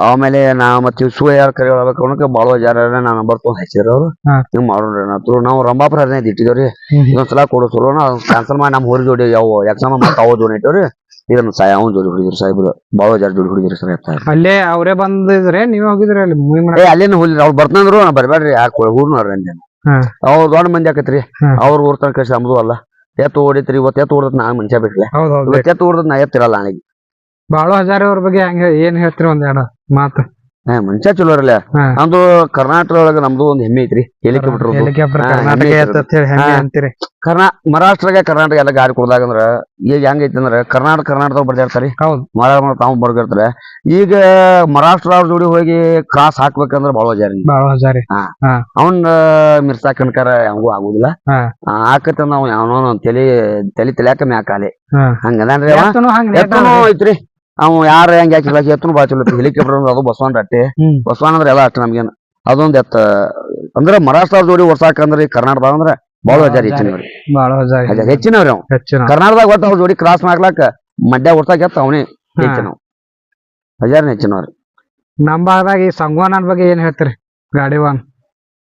ಆಮೇಲೆ ನಾ ಮತ್ತೆ ಸು ಯಾರು ಕರೆ ಹೇಳ್ಬೇಕು ಅನ್ನೋಕೆ ಬಾಳ ಜಾರ ನಾ ನಂಬರ್ ತೊಗೊಂಡ್ ಹಚ್ಚಿರ ಅವ್ರು. ಹಿಂಗ್ ಮಾಡೋಣ ನಾವು ರಂಭಾಪುರ ಹದಿನೈದು ಇಟ್ಟಿದೇವ್ರಿ. ಇನ್ನೊಂದ್ಸಲ ಕೊಡೋ ಸಲ ನಾವು ಕ್ಯಾನ್ಸಲ್ ಮಾಡಿ ನಮ್ಮ ಊರಿ ಜೋಡಿ ಯಾವ ಎಕ್ಸಾಮ್ ಮತ್ತೆ ಅವ ಜೋಡಿ ಇಟ್ಟವ್ರಿ. ಇದನ್ನ ಸಾಯ್ ಅವ್ನು ಜೋಡಿ ಹುಡುಗಿದ್ರು ಸಾಹೇಬ್ರು ಭಾಳ ಜಾರ ಜೋಡಿ ಹುಡುಗಿದ್ರು ಸರ್ ಎತ್ತ ಅಲ್ಲೇ ಅವರೇ ಬಂದಿದ್ರೆ ನೀವ್ ಹೋಗಿದ್ರೆ ಅಲ್ಲಿ ಮೂವಿ ಏ ಅಲ್ಲೇನು ಹೋಗ್ಲಿ ಅವ್ರು ಬರ್ತಂದ್ರು ನಾ ಬರ್ಬೇಡ್ರಿ. ಯಾಕೆ ಊರ್ನ ರಂಜನ್. ಅವ್ರು ದೊಡ್ಡ ಮಂದಿ ಆಕತ್ರಿ. ಅವ್ರ ಊರ್ ತನಕ ನಮ್ದು ಅಲ್ಲ. ಎತ್ತು ಓಡಿತ್ರಿ ಇವತ್ತು ಎತ್ತು ಓಡದ್ ನಾ ಮನುಷ್ಯ ಬಿಟ್ಲೆ. ಇವತ್ತು ಎತ್ತು ಓಡದ್ ನಾ ಎತ್ತಿರಲ್ಲ ನನಗೆ ಬಾಳು ಹಜಾರ ಅವ್ರ ಬಗ್ಗೆ ಹೆಂಗ ಏನ್ ಹೇಳ್ತೀರಿ ಒಂದ್ ಎರಡು ಮಾತು. ಹಾ ಮನುಷ್ಯ ಚಲೋ ಇರಲ್ಲ ಹಾ. ನಮ್ದು ಕರ್ನಾಟಕ ಒಳಗ ನಮ್ದು ಒಂದ್ ಹೆಮ್ಮೆ ಐತ್ರಿ. ಹೆಲಿಕಾಪ್ಟರ್ ಹೆಲಿಕಾಪ್ಟರ್ ಹಾ, ಕರ್ನಾಟಕ ಹೆಮ್ಮೆ ಎತ್ತ ಹೇಳಿ ಹೆಮ್ಮೆ ಹಾ. ಅಂತೀರಿ. ಕರ್ನಾ ಮಹಾರಾಷ್ಟ್ರಗೆ ಕರ್ನಾಟಕ ಎಲ್ಲ ಗಾಡಿ ಕೊಡ್ದಾಗ ಅಂದ್ರ ಈಗ ಹೆಂಗೈತಿ ಅಂದ್ರ ಕರ್ನಾಟಕ ಕರ್ನಾಟಕದಾಗ ಬರ್ದಿರ್ತಾರಿ ಹೌದು. ಮಹಾರಾಷ್ಟ್ರ ತಾವು ಬರ್ದಿರ್ತಾರೆ ಈಗ ಮಹಾರಾಷ್ಟ್ರ ಅವ್ರ ಜೋಡಿ ಹೋಗಿ ಕ್ರಾಸ್ ಹಾಕ್ಬೇಕಂದ್ರ ಬಹಳ ಜಾರಿ ಬಾಳು ಹಜಾರಿ. ಅವನ್ ಮಿರ್ಸಾ ಕಣ್ಕಾರ ಹೆಂಗೂ ಆಗುದಿಲ್ಲ. ಹಾ. ಆಕತ್ತ ನಾವು ಯಾವನೋ ಒಂದ್ ತಲಿ ತಲಿ ತಲ್ಯಾಕ ಮ್ಯಾಕಾಲೆ ಹಾ. ಹಂಗದಾನ್ರಿ ಅವ? ಎತ್ತನು ಹಂಗ್ ನೇಟ್ ಐತ್ರಿ. ಅವ್ ಯಾರ ಹೆಂಗ್ ಹಾಕಿಲ್ಲ ಎತ್ತನು ಬಾಳ ಚಲೋ ಹೆಲಿಕಾಪ್ಟರ್ ಅದು ಬಸವನ್ ರಟ್ಟೆ. ಬಸವನ್ ಅಂದ್ರೆ ಎಲ್ಲ ಅಷ್ಟ ನಮ್ಗೇನು. ಅದೊಂದ್ ಎತ್ತ ಅಂದ್ರ ಮಹಾರಾಷ್ಟ್ರ ಜೋಡಿ ವರ್ಷಾಕಂದ್ರ ಕರ್ನಾಟಕ ಅಂದ್ರ ಬಹಳ ಹಜಾರ್ ಹೆಚ್ಚಿನವ್ರಿ ಹೆಚ್ಚಿನವ್ರಿ ಅವ್. ಕರ್ನಾಟಕದಾಗ ಒಟ್ಟ ಅವ್ರ ಜೋಡಿ ಕ್ರಾಸ್ ಮಾಡ್ಲಾಕ ಮಡ್ಯ ಹೊಡ್ಸಾಕ ಎತ್ತ ಅವನೇ ಹೆಚ್ಚಿನ ಹೆಚ್ಚಿನವ್ ಹಜಾರ್ ಹೆಚ್ಚಿನವ್ರಿ. ನಮ್ ಭಾಗದಾಗ ಈ ಸಂಗೋನ ಬಗ್ಗೆ ಏನ್ ಹೇಳ್ತೀರಿ? ಗಾಡಿ ವಾನ್.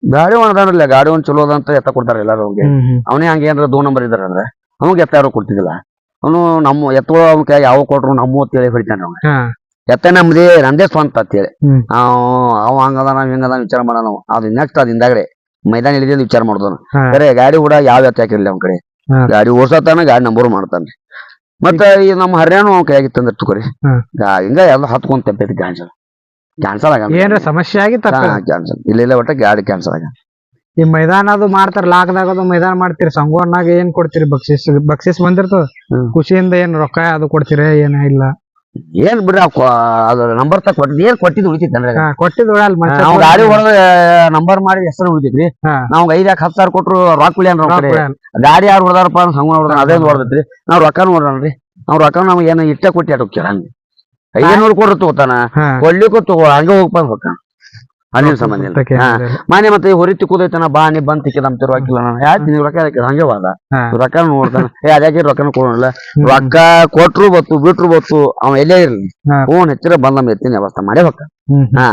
ಗಾಡಿ ಒಂದ್ ಅದಾನಲ್ಲ ಗಾಡಿ ಒಂದ್ ಚಲೋ ಅದಂತ ಎತ್ತ ಕೊಡ್ತಾರ ಎಲ್ಲಾರು ಅವ್ಗೆ. ಅವನೇ ಹಂಗೆ ಏನಾರ ದೋ ನಂಬರ್ ಇದಾರ ಅಂದ್ರೆ ಅವಂಗ ಎತ್ತ ಯಾರು ಕೊಡ್ತಿದಿಲ್ಲ ಅವನು ನಮ್ಮ ಎತ್ತುಗಳು ಅವ್ನ ಕೈ ಯಾವ ಕೊಟ್ರು ನಮ್ಮ ಅಂತೇಳಿ ಹೊಡಿತಾನೆ ಅವ್ನ. ಎತ್ತ ನಮ್ದೇ ನಂದೇ ಸ್ವಂತ ಅಂತೇಳಿ ಹೇಳಿ. ಅವ್ ಅವ ಹಂಗದ ನಾವ್ ಹಿಂಗದ ವಿಚಾರ ಮಾಡೋಣ ನಾವು ಅದು ನೆಕ್ಸ್ಟ್ ಅದ್ ಹಿಂದಾಗಡೆ ಮೈದಾನ ಇಳಿದ ವಿಚಾರ ಮಾಡೋದನು. ಬೇರೆ ಗಾಡಿ ಕೂಡ ಯಾವ ಎತ್ತ ಹಾಕಿರ್ಲಿ ಅವ್ನ ಕಡೆ. ಗಾಡಿ ಓಡ್ಸತಾನ ಗಾಡಿ ನಂಬರ್ ಮಾಡ್ತಾನೆ. ಮತ್ತ ಈ ನಮ್ಮ ಹರ್ಯಾಣ ಅವ್ನ ಕೈಯಾಗಿತ್ತು ಅಂದ್ರೆ ತುಕರಿ. ಹಿಂಗ ಎಲ್ಲ ಹತ್ಕೊಂಡ್ ತೆಪ್ಪೈತಿ ಕ್ಯಾನ್ಸಲ್ ಕ್ಯಾನ್ಸಲ್ ಆಗ ಸಮಸ್ಯೆ ಆಗಿ ಕ್ಯಾನ್ಸಲ್ ಇಲ್ಲ ಇಲ್ಲ ಒಟ್ಟ ಗಾಡಿ ಕ್ಯಾನ್ಸಲ್ ಆಗ ಈ ಮೈದಾನ ಅದು ಮಾಡ್ತಾರ ಲಾಕ್ದಾಗ ಅದು ಮೈದಾನ ಮಾಡ್ತೀರಿ ಸಂಗೋನಾಗ ಏನ್ ಕೊಡ್ತೀರಿ ಬಕ್ಷಿಸ್ ಬಕ್ಷಿಸ್ ಬಂದಿರ್ತದ. ಖುಷಿಯಿಂದ ಏನ್ ರೊಕ್ಕ ಅದು ಕೊಡ್ತೀರಿ ಏನ ಇಲ್ಲ? ಏನ್ ಬಿಡ್ರಿ ಅದು ನಂಬರ್ ತಗ ಕೊಟ್ಟಿದ್ ಏನ್ ಕೊಟ್ಟಿದ್ ಉಳಿತೈತೆ ಕೊಟ್ಟಿದ್ ಉಳಲ್ ನಾವು ಗಾಡಿ ಹೊಡೆದ ನಂಬರ್ ಮಾಡಿ ಹೆಸರು ಉಳಿತೈತ್ರಿ. ನಾವ್ ಐದ್ ಯಾಕೆ ಹತ್ತು ಸಾವಿರ ಕೊಟ್ರು ರೊಕ್ಕ ಉಳಿಯನ್ ರೊಕ್ಕ ಗಾಡಿ ಯಾರು ಹೊಡೆದಾರಪ್ಪ ಸಂಗಣ ಹೊಡೆದ ಅದೇ ಹೊಡೆದೈತ್ರಿ. ನಾವ್ ರೊಕ್ಕ ನೋಡ್ರಿ ನಾವ್ ರೊಕ್ಕ ನಮ್ಗೆ ಏನ ಇಟ್ಟ ಕೊಟ್ಟಿ ಅಟ್ ಹೋಗ್ಯಾರ ಹಂಗ ಐದೇನೂರು ಕೊಡ್ರಿ ತಗೋತಾನ. ಕೊಡ್ಲಿಕ್ಕೂ ತಗೋ ಹಂಗ ಹೋಗ್ಬಂದ್ ಹೋಗ್ತಾನ ಅಲ್ಲಿನ ಸಂಬಂಧ ಇಲ್ಲ. ಹಾ. ಮತ್ತೆ ಹೊರಿ ಕೂದೈತನ ಬಾ ನೀ ಬಂದ್ ತಿಕ್ಕದ ಅಂತ ರೊಕ್ಕಿಲ್ಲ ನಾನು. ಯಾಕೆ ನೀವು ರೊಕ್ಕ? ಯಾಕೆ ಹಂಗೆ ವಾದ. ಹಾ. ರೊಕ್ಕ ನೋಡ್ತಾನ. ಏ ಅದ್ಯಾಕೆ ರೊಕ್ಕನ ಕೊಡೋಣ. ರೊಕ್ಕ ಕೊಟ್ರು ಬತ್ತು ಬಿಟ್ರು ಬತ್ತು ಅವ ಎಲ್ಲೇ ಇರ್ಲಿ. ಹಾ. ಫೋನ್ ಹೆಚ್ಚಿರ ಬಂದ ಎತ್ತಿನ ವ್ಯವಸ್ಥೆ ಮಾಡೇ ಹ್ಮ್, ಹ್ಮ್. ಹಾ.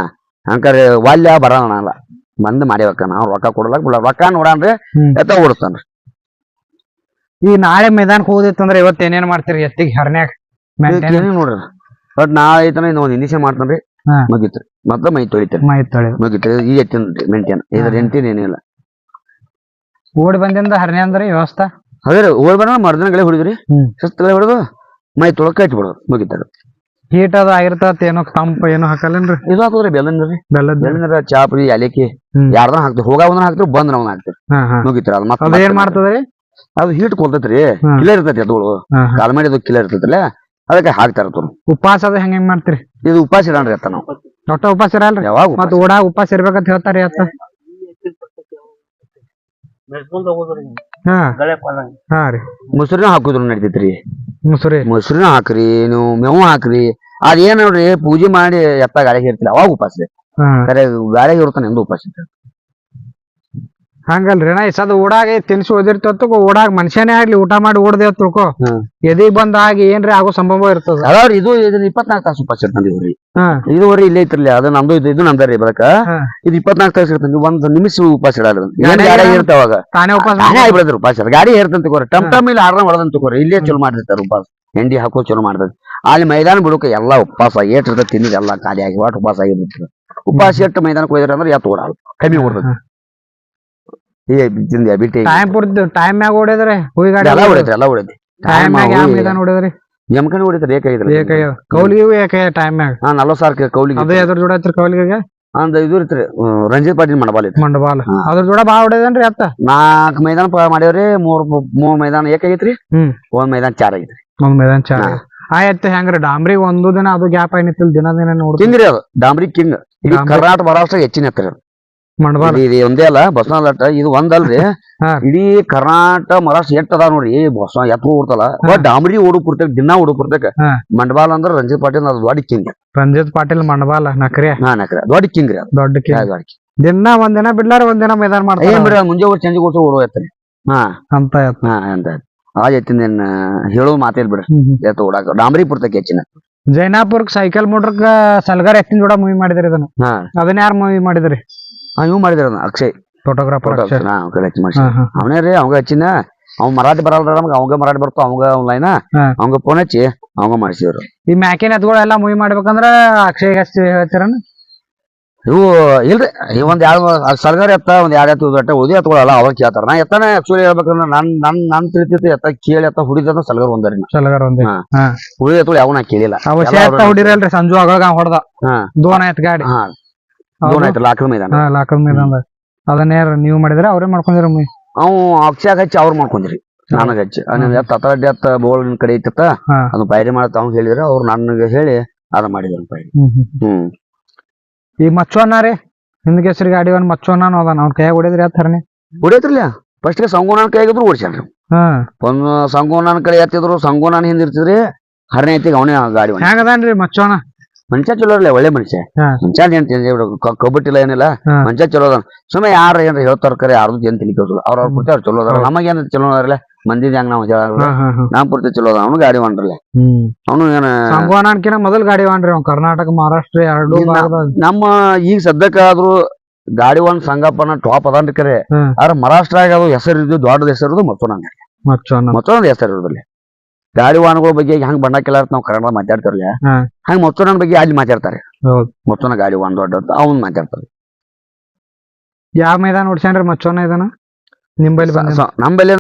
ವಾಲ್ಯ ಬರೋಣ ಅಲ್ಲ ಬಂದ್ ಮಾಡೇ ನಾವು. ರೊಕ್ಕ ಕೊಡಲಕ್ ಬಿಡ ರೊಕ್ಕ ನೋಡನ್ರಿ ಹ್ಮ್. ಎತ್ತ ಓಡಿಸ್ತಾನ್ರಿ ಈ ನಾಳೆ ಮೈದಾನಕ್ ಹೋದಿತ್ತಂದ್ರ ಅಂದ್ರೆ ಏನೇನ್ ಮಾಡ್ತೀರಿ? ಎತ್ತಿಗೆ ಹರ್ನ್ಯಾಗ ಮೇಂಟೈನ್ ನೋಡ್ರಿ? ಬಟ್ ನಾಳೆ ಐತನ ಇನ್ನೊಂದು ಇಂಡಿಷನ್ ಮಾಡ್ತಾನ್ರಿ. ಮುಗೀತ್ರಿ. ಮತ್ತ ಮೈ ತೊಳಿತ ಮೈ ತೊಳೆದು. ಮುಗಿತ್ರಿ ಈ ಎತ್ತಿನ ಮೆಂಟೇನ್ ಇದ್ರ ಎಂಟಿನ ಏನಿಲ್ಲ. ಓಡಿ ಬಂದಿಂದ ಹರಣಿ ಅಂದ್ರೆ ವ್ಯವಸ್ಥೆ? ಅದೇ ಓಡಿ ಬಂದ ಮರ್ದಿನಗಳೇ ಹೊಡಿದ್ರಿ. ಸುಸ್ತಗಳೇ ಹೊಡೆದು ಮೈ ತೊಳಕ ಇಟ್ಬಿಡೋದು ಮುಗಿತಾರೆ. ಹೀಟ್ ಅದ ಆಗಿರ್ತದ ಏನೋ ತಂಪ ಏನೋ ಹಾಕಲ್ಲೇನ್ರಿ ಇದು ಹಾಕೋದ್ರಿ ಬೆಲ್ಲನ್ರಿ ಬೆಲ್ಲದ ಬೆಲ್ಲಂದ್ರ ಚಾಪ್ರಿ ಏಲಕ್ಕಿ. ಯಾರ್ದನ ಹಾಕ್ತಿರಿ ಹೋಗ ಒಂದನ ಹಾಕ್ತಿವಿ ಬಂದ್ ನಾವ್ ಹಾಕ್ತಿರಿ ಹಾ ಹಾ. ಮುಗಿತ್ರಿ ಅದು ಅದ ಏನ್ ಮಾಡ್ತದ್ರಿ? ಅದು ಹೀಟ್ ಕೊಲ್ತೈತ್ರಿ. ಕಿಲರ್ ಇರ್ತೈತಿ ಅದು. ಕಾಲ್ ಮಾಡಿ ಅದು ಕಿಲರ್ ಇರ್ತೈತಿಲ್ಲ? ಅದಕ್ಕೆ ಹಾಕ್ತಾರ ತೋರ್ ಉಪವಾಸ ಅದ ಹೆಂಗ್ ಹೆಂಗ್ ಮಾಡ್ತೀರಿ? ಇದು ಉಪವಾಸ ಇಡನ್ರಿ ಅತ್ತ ನಾವು. ಒಟ್ಟ ಉಪವಾಸ ಇರಲ್ರಿ? ಯಾವಾಗ ಮತ್ತೆ ಮತ್ ಓಡಾಗ ಉಪವಾಸ ಇರ್ಬೇಕಂತ ಹೇಳ್ತಾರಿ ಅತ್ತ ಹಾ. ರೀ. ಮೊಸರಿನ ಹಾಕುದ್ರು ನಡಿತೈತ್ರಿ. ಮುಸುರಿ. ಮೊಸರಿನ ಹಾಕ್ರಿ ನೀವು ಮೇವು ಹಾಕ್ರಿ. ಅದೇನ್ ನೋಡ್ರಿ ಪೂಜೆ ಮಾಡಿ ಎತ್ತ ಗಾಳಿಗೆ ಇರ್ತಿಲ್ಲ ಅವಾಗ ಉಪವಾಸ ಹಾ. ಕರೆ ಗಾಳಿಗೆ ಇರ್ತಾನೆ ಎಂದು ಇರ್ತೈತಿ. ಹಂಗಲ್ರಿ ನಾ ಸದ ಊಡಾಗಿ ತಿನ್ಸಿ ಓದಿರ್ತತ್ತು ಊಡಾಗ ಮನುಷ್ಯನೇ ಆಗ್ಲಿ ಊಟ ಮಾಡಿ ಓಡದೇ ತಿಳ್ಕೊ ಎದಿ ಎದಿಗ್ ಬಂದ್ ಆಗಿ ಏನ್ರಿ ಆಗೋ ಸಂಭವ ಇರ್ತದ? ಅದಾವ್ರಿ ಇದು ಇದನ್ನ ಇಪ್ಪತ್ನಾಲ್ಕು ತಾಸು ಇವ್ರಿ ಹಾ. ಇದುವರೆ ಇಲ್ಲೇ ಐತ್ರಲ್ಲ ಅದು ನಮ್ದು ಇದು ಇದು ನಮ್ದರಿ ಬರಕ. ಇದು ಇಪ್ಪತ್ನಾಲ್ಕು ತಾಸು ಇರ್ತಂದ್ರಿ ಒಂದ್ ನಿಮಿಷ ಉಪವಾಸ ಇಡಲ್ಲ. ಇರ್ತಾವಾಗ ತಾನೇ ಉಪವಾಸ. ಆಗ್ಬಿಡದ್ರಿ ಉಪಾಸ ಗಾಡಿ ಹೇರ್ತಂತ ತಗೋರಿ ಟಮ್ ಟಮ್ ಇಲ್ಲಿ ಆರ್ಡರ್ ಮಾಡದಂತ ತಗೋರಿ ಇಲ್ಲೇ ಚಲೋ ಮಾಡಿರ್ತಾರ ಉಪಾಸ. ಹೆಂಡಿ ಹಾಕೋ ಚಲೋ ಮಾಡ್ತದ ಅಲ್ಲಿ ಮೈದಾನ ಬಿಡೋಕೆ ಎಲ್ಲಾ ಉಪವಾಸ ಏಟ್ ಇರ್ತದ ಎಲ್ಲಾ ಖಾಲಿ ಆಗಿ ವಾಟ್ ಉಪವಾಸ ಆಗಿರ್ತದ ಉಪವಾಸ ಎಷ್ಟು ಮೈದಾನಕ್ಕೆ ಹೋಯ್ದ್ರ ಅಂದ್ರೆ ಯಾತ್ ಓಡಾಡ ಕಮ್ಮಿ ಓಡ್ತದ ಈ ತಿಂದ್ಯಾ ಬಿಟ್ಟಿ ಟೈಮ್ ಪೂರ್ತಿ ಟೈಮ್ ಮ್ಯಾಗ ಓಡಿದ್ರೆ ಹುಯಿ ಗಾಡಿ ಎಲ್ಲ ಹೊಡೈತಿ ಟೈಮ್ ಮ್ಯಾಗ ಯಾವ ಮೈದಾನ ಹೊಡಿದ್ರಿ ಜಮಖಂಡಿ ಹೊಡಿತಾರೆ ಏಕಾಗಿದ್ರಿ ಏಕೈದ ಕೌಲಿಗೂ ಏಕ ಟೈಮ್ ಮ್ಯಾಗ. ಹಾ ನಲ್ವತ್ ಸಾವಿರ ಕೌಲಿಗೆ ಅದೇ ಎದ್ರ ಜೋಡ ಐತ್ರಿ ಕೌಲಿಗೆ ಅಂದ ಇದು ಇರ್ತ್ರಿ ರಂಜಿತ್ ಪಾಟೀಲ್ ಮಂಡಬಾಲ್ ಐತ್ರಿ ಮಂಡಬಾಲ್. ಅದ್ರ ಜೋಡ ಭಾಳ ಹೊಡೆದನ್ರಿ ಅತ್ತ ನಾಲ್ಕು ಮೈದಾನ ಪ- ಮಾಡ್ಯಾವ್ರಿ ಮೂರ್ ಮೂರ್ ಮೈದಾನ ಏಕಾಗೈತ್ರಿ. ಒಂದ್ ಮೈದಾನ ಚಾರ್ ಆಗೈತ್ರಿ. ಒಂದ್ ಮೈದಾನ ಚಾರ್. ಆಯ್ತು ಹೆಂಗ್ರಿ ಡಾಂಬ್ರಿ ಒಂದು ದಿನ ಅದು ಗ್ಯಾಪ್ ಏನಿತ್ತಿಲ್ಲ ದಿನ ದಿನ ನೋಡ್ತೀನಿ ಕಿಂಗ್ ರೀ ಅದು ಡಾಂಬ್ರಿ ಕಿಂಗ್. ಇಡೀ ಕರ್ನಾಟಕ ಮಹಾರಾಷ್ಟ್ರ ಹೆಚ್ಚಿನ ಎತ್ತರ ಅದು. ಮಂಡಬಾಲ್ ಇದು ಒಂದೇ ಅಲ್ಲ ಬಸವನ ಲಟ್ಟ ಇದು ಒಂದಲ್ರಿ. ಇಡೀ ಕರ್ನಾಟಕ ಮಹಾರಾಷ್ಟ್ರ ಎಷ್ಟ್ ಅದಾವ ನೋಡ್ರಿ ಬಸವ ಎತ್ತು ಓಡ್ತಲ್ಲ ಡಾಮ್ರಿ ಡಾಂಬ್ರಿ ಓಡು ಪುರ್ತಕ ದಿನ ಓಡು ಪುರ್ತಕ. ಮಂಡಬಾಲ್ ಅಂದ್ರ ರಂಜಿತ್ ಪಾಟೀಲ್ ಅದು ದೊಡ್ಡ ಕಿಂಗ್. ರಂಜಿತ್ ಪಾಟೀಲ್ ಮಂಡಬಾಲ್ ನಕ್ರಿ ಹಾ ನಕ್ರೆ ದೊಡ್ಡ ಕಿಂಗ್ ರೀ ದೊಡ್ಡ ಕಿ ದಿನಾ ಒಂದಿನ ದಿನ ಬಿಡ್ಲಾರ ಒಂದಿನ ದಿನ ಮೈದಾನ ಏನ್ ಮಾಡ್ತಾರ ಬಿಡ್ರಿ ಮುಂಜೆ ಹೋಗಿ ಸಂಜೆ ಕೊಟ್ಟು ಓಡೋ ಎತ್ತರಿ. ಹಾ. ಅಂತ. ಹಾ ಅಂತ ಎತ್ತಿನ ಏನ್ ಹೇಳೋ ಮಾತೇಲ್ ಬಿಡ್ರಿ. ಎತ್ತ ಓಡಾಕ. ಡಾಂಬ್ರಿ ಪುರ್ತಕ್ ಹೆಚ್ಚಿನ. ಜೈನಾಪುರ್ ಸೈಕಲ್ ಮೋಟರ್ ಸಲ್ಗಾರ್ ಎತ್ತಿನ ಜೋಡ ಮೂವಿ ಮಾಡಿದ್ರಿ ಇದನ್ನ. ಅದನ್ನ ಯಾರು ಮೂವಿ ಮಾಡಿದ್ರಿ? ಹಾ ಇವ್ ಮಾಡಿದ್ರ ಅಕ್ಷಯ್. ಫೋಟೋಗ್ರಾಫರ್ ಫೋಟೋ ಹಾ ಅವ್ನ್ ಹಾ ಹಾ. ರೀ ಅವಂಗ ಹಚ್ಚಿನ ಅವ್ ಮರಾಠಿ ಬರಲ್ರ ನಮ್ಗೆ ಅವಂಗ ಮರಾಠಿ ಬರ್ತಾವ ಅವಂಗ ಆನ್ಲೈನ್ ಹಾ. ಅವಂಗ ಫೋನ್ ಹಚ್ಚಿ ಅವಂಗ ಮಾಡಿಸಿದ್ರು ಈ ಮ್ಯಾಕಿನ ಎತ್ಗಳೆಲ್ಲ ಎಲ್ಲಾ ಮೂವಿ ಮಾಡ್ಬೇಕಂದ್ರ ಅಕ್ಷಯ್ ಹಚ್ಚಿ ಹೇಳ್ತೀರನ? ಇವು ಇಲ್ರಿ ಈ ಒಂದ್ ಎರಡ್ ಸರ್ಗಾರ ಎತ್ತ ಒಂದ್ ಎರಡ್ ಎತ್ತು ಅಟ್ಟ ಓದಿ ಎತ್ಕೊಳ್ಳಲ್ಲ ಅವಾಗ ಕೇಳ್ತಾರ. ನಾ ಎತ್ತಾನೆ ಆಕ್ಚುಲಿ ಹೇಳ್ಬೇಕಂದ್ರೆ ನನ್ ನನ್ ನನ್ ತಿಳಿತೈತಿ ಎತ್ತ ಕೇಳಿ ಎತ್ತ ಹುಡಿದ ಸಲಗರ್ ಒಂದರಿ ಸಲಗರ್ ಒಂದೇ. ಹಾ. ಹಾ. ಉಳಿ ಎತ್ತುಗಳು ಯಾವ ನಾ ಕೇಳಿಲ್ಲ. ಹುಡಿರಲ್ರಿ ಸಂಜು ಆಗ ಹೊಡ್ದ. ಹಾ. ದೋನ ಎತ್ ಗಾಡಿ. ಹಾ ದೋನ್ ಆಯ್ತು ಲಾಕರ್ ಮೈದಾನ? ಹಾ ಲಾಕಲ್ ಮೈದಾನ ಅದನ್ನ ನೀವು ಮಾಡಿದ್ರೆ ಅವ್ರೇ ಮಾಡ್ಕೊಂಡಿರ ಅವ್ ಅಕ್ಷಾಗ ಹಚ್ಚಿ ಅವ್ರು ಮಾಡ್ಕೊಂಡ್ರಿ. ನನಗ ಹಚ್ಚಿ. ಅತಡ್ಡಿ ಎತ್ತ ಬೋಳ್ ನಿನ್ ಕಡೆ ಐತತ್ತ ಹಾ. ಅದು ಬೈರಿ ಮಾಡತ್ತ ಅವ್ನ್ ಹೇಳಿದ್ರ ಅವ್ರು ನನಗೆ ಹೇಳಿ ಅದ ಮಾಡಿದ್ರು ಹ್ಮ್ ಈ ಮಚ್ಚೋನ ರೀ ಹಿಂದ್ ಹೆಸರು ಗಾಡಿ ಒಂದ್ ಮಚ್ಚೋನ ಅದಾನ. ಅವ್ನ ಕೈಯಾಗ ಹೊಡಿದ್ರಿ ಹತ್ತರನೆ ಹೊಡಿಯತ್ರಲ್ಲ. ಫಸ್ಟ್ಗೆ ಸಂಗೋನನ್ ಕೈಯಾಗಿದ್ರು ಓಡಿಸ್ಯಾನ್ರಿ ಹಾ. ಒಂದ್ ಸಂಗೋನನ್ ಕಡೆ ಎತ್ತಿದ್ರು ಸಂಗೋನನ್ ಹಿಂದಿರ್ತಿದ್ರಿ ಹರನೇ ಐತಿಗೆ ಅವನೇ ಗಾಡಿ ಹೊಡ್ಯಾನ. ಹೆಂಗ್ ಅದಾನ್ರಿ ಮನುಷ್ಯ ಚಲೋ ಇರಲಿ ಒಳ್ಳೆ ಮನುಷ್ಯ. ಮನುಷ್ಯ ಏನ್ ಕಬ್ಬಟ್ಟಿಲ್ಲ ಏನಿಲ್ಲ. ಮನುಷ್ಯ ಚಲೋ ಅದ ಸುಮ್ಮನೆ ಯಾರ ಏನ್ರ ಹೇಳ್ತಾರ ಕರೆ ಯಾರ್ದು ಏನ್ ತಿಳಿ ಕೇಳ್ಸಲ್ಲ ಅವ್ರ ಅವ್ರ ಪೂರ್ತಿ ಅವ್ರು ಚಲೋ ಅದಾರ. ನಮಗೇನ್ ಚಲೋ ಅದಾರಲ್ಲ? ಮಂದಿದ್ ಹೆಂಗ್ ನಾವು ನಾನ್ ಪೂರ್ತಿ ಚಲೋ ಅದ ಅವನು ಗಾಡಿ ಹೊಂಡ್ರಲ್ಲ ಅವನು ಏನ ಸಂಗೋನನ್ಕಿನ ಮೊದಲ್ ಗಾಡಿ ಹೊಂಡ್ರಿ ಅವ್ನು. ಕರ್ನಾಟಕ ಮಹಾರಾಷ್ಟ್ರ ಎರಡು ನಮ್ಮ ಈಗ ಸದ್ಯಕ್ಕಾದ್ರೂ ಗಾಡಿ ಒಂದ್ ಸಂಗಪ್ಪನ ಟಾಪ್ ಅದಾನ್ರಿ ಕರೆ. ಆದ್ರೆ ಮಹಾರಾಷ್ಟ್ರ ಆಗ ಅದು ಹೆಸರು ಇದ್ದು ದೊಡ್ಡದ ಹೆಸರು ಮತ್ತೊಂದ್ ಮತ್ತೊಂದ್ ಮತ್ತೊಂದು ಹೆಸರು ಇರೋದಿಲ್ಲ ಗಾಡಿ ವಾಹನಗಳ ಬಗ್ಗೆ ಹೆಂಗ್ ಬಣ್ಣ ನಾವು ಕನ್ನಡ ಮಾತಾಡ್ತಾರಲ್ಲ ಹಂಗ ಮತ್ತೊಂದ್ ಬಗ್ಗೆ ಅಲ್ಲಿ ಮಾತಾಡ್ತಾರೆ. ಮೊತ್ತನ ಗಾಡಿ ವಾಹನ ದೊಡ್ಡ ಅವನ್ ಮಾತಾಡ್ತಾರೆ. ಯಾವ ಮೈದಾನ ಹೊಡ್ಸ್ಯಾನ್ರಿ ಮಚ್ಚೋನ ಇದನ್ನ ನಿಂಬಲ್ಲಿ ಬಂದ ನಮ್ಮಲ್ಲಿ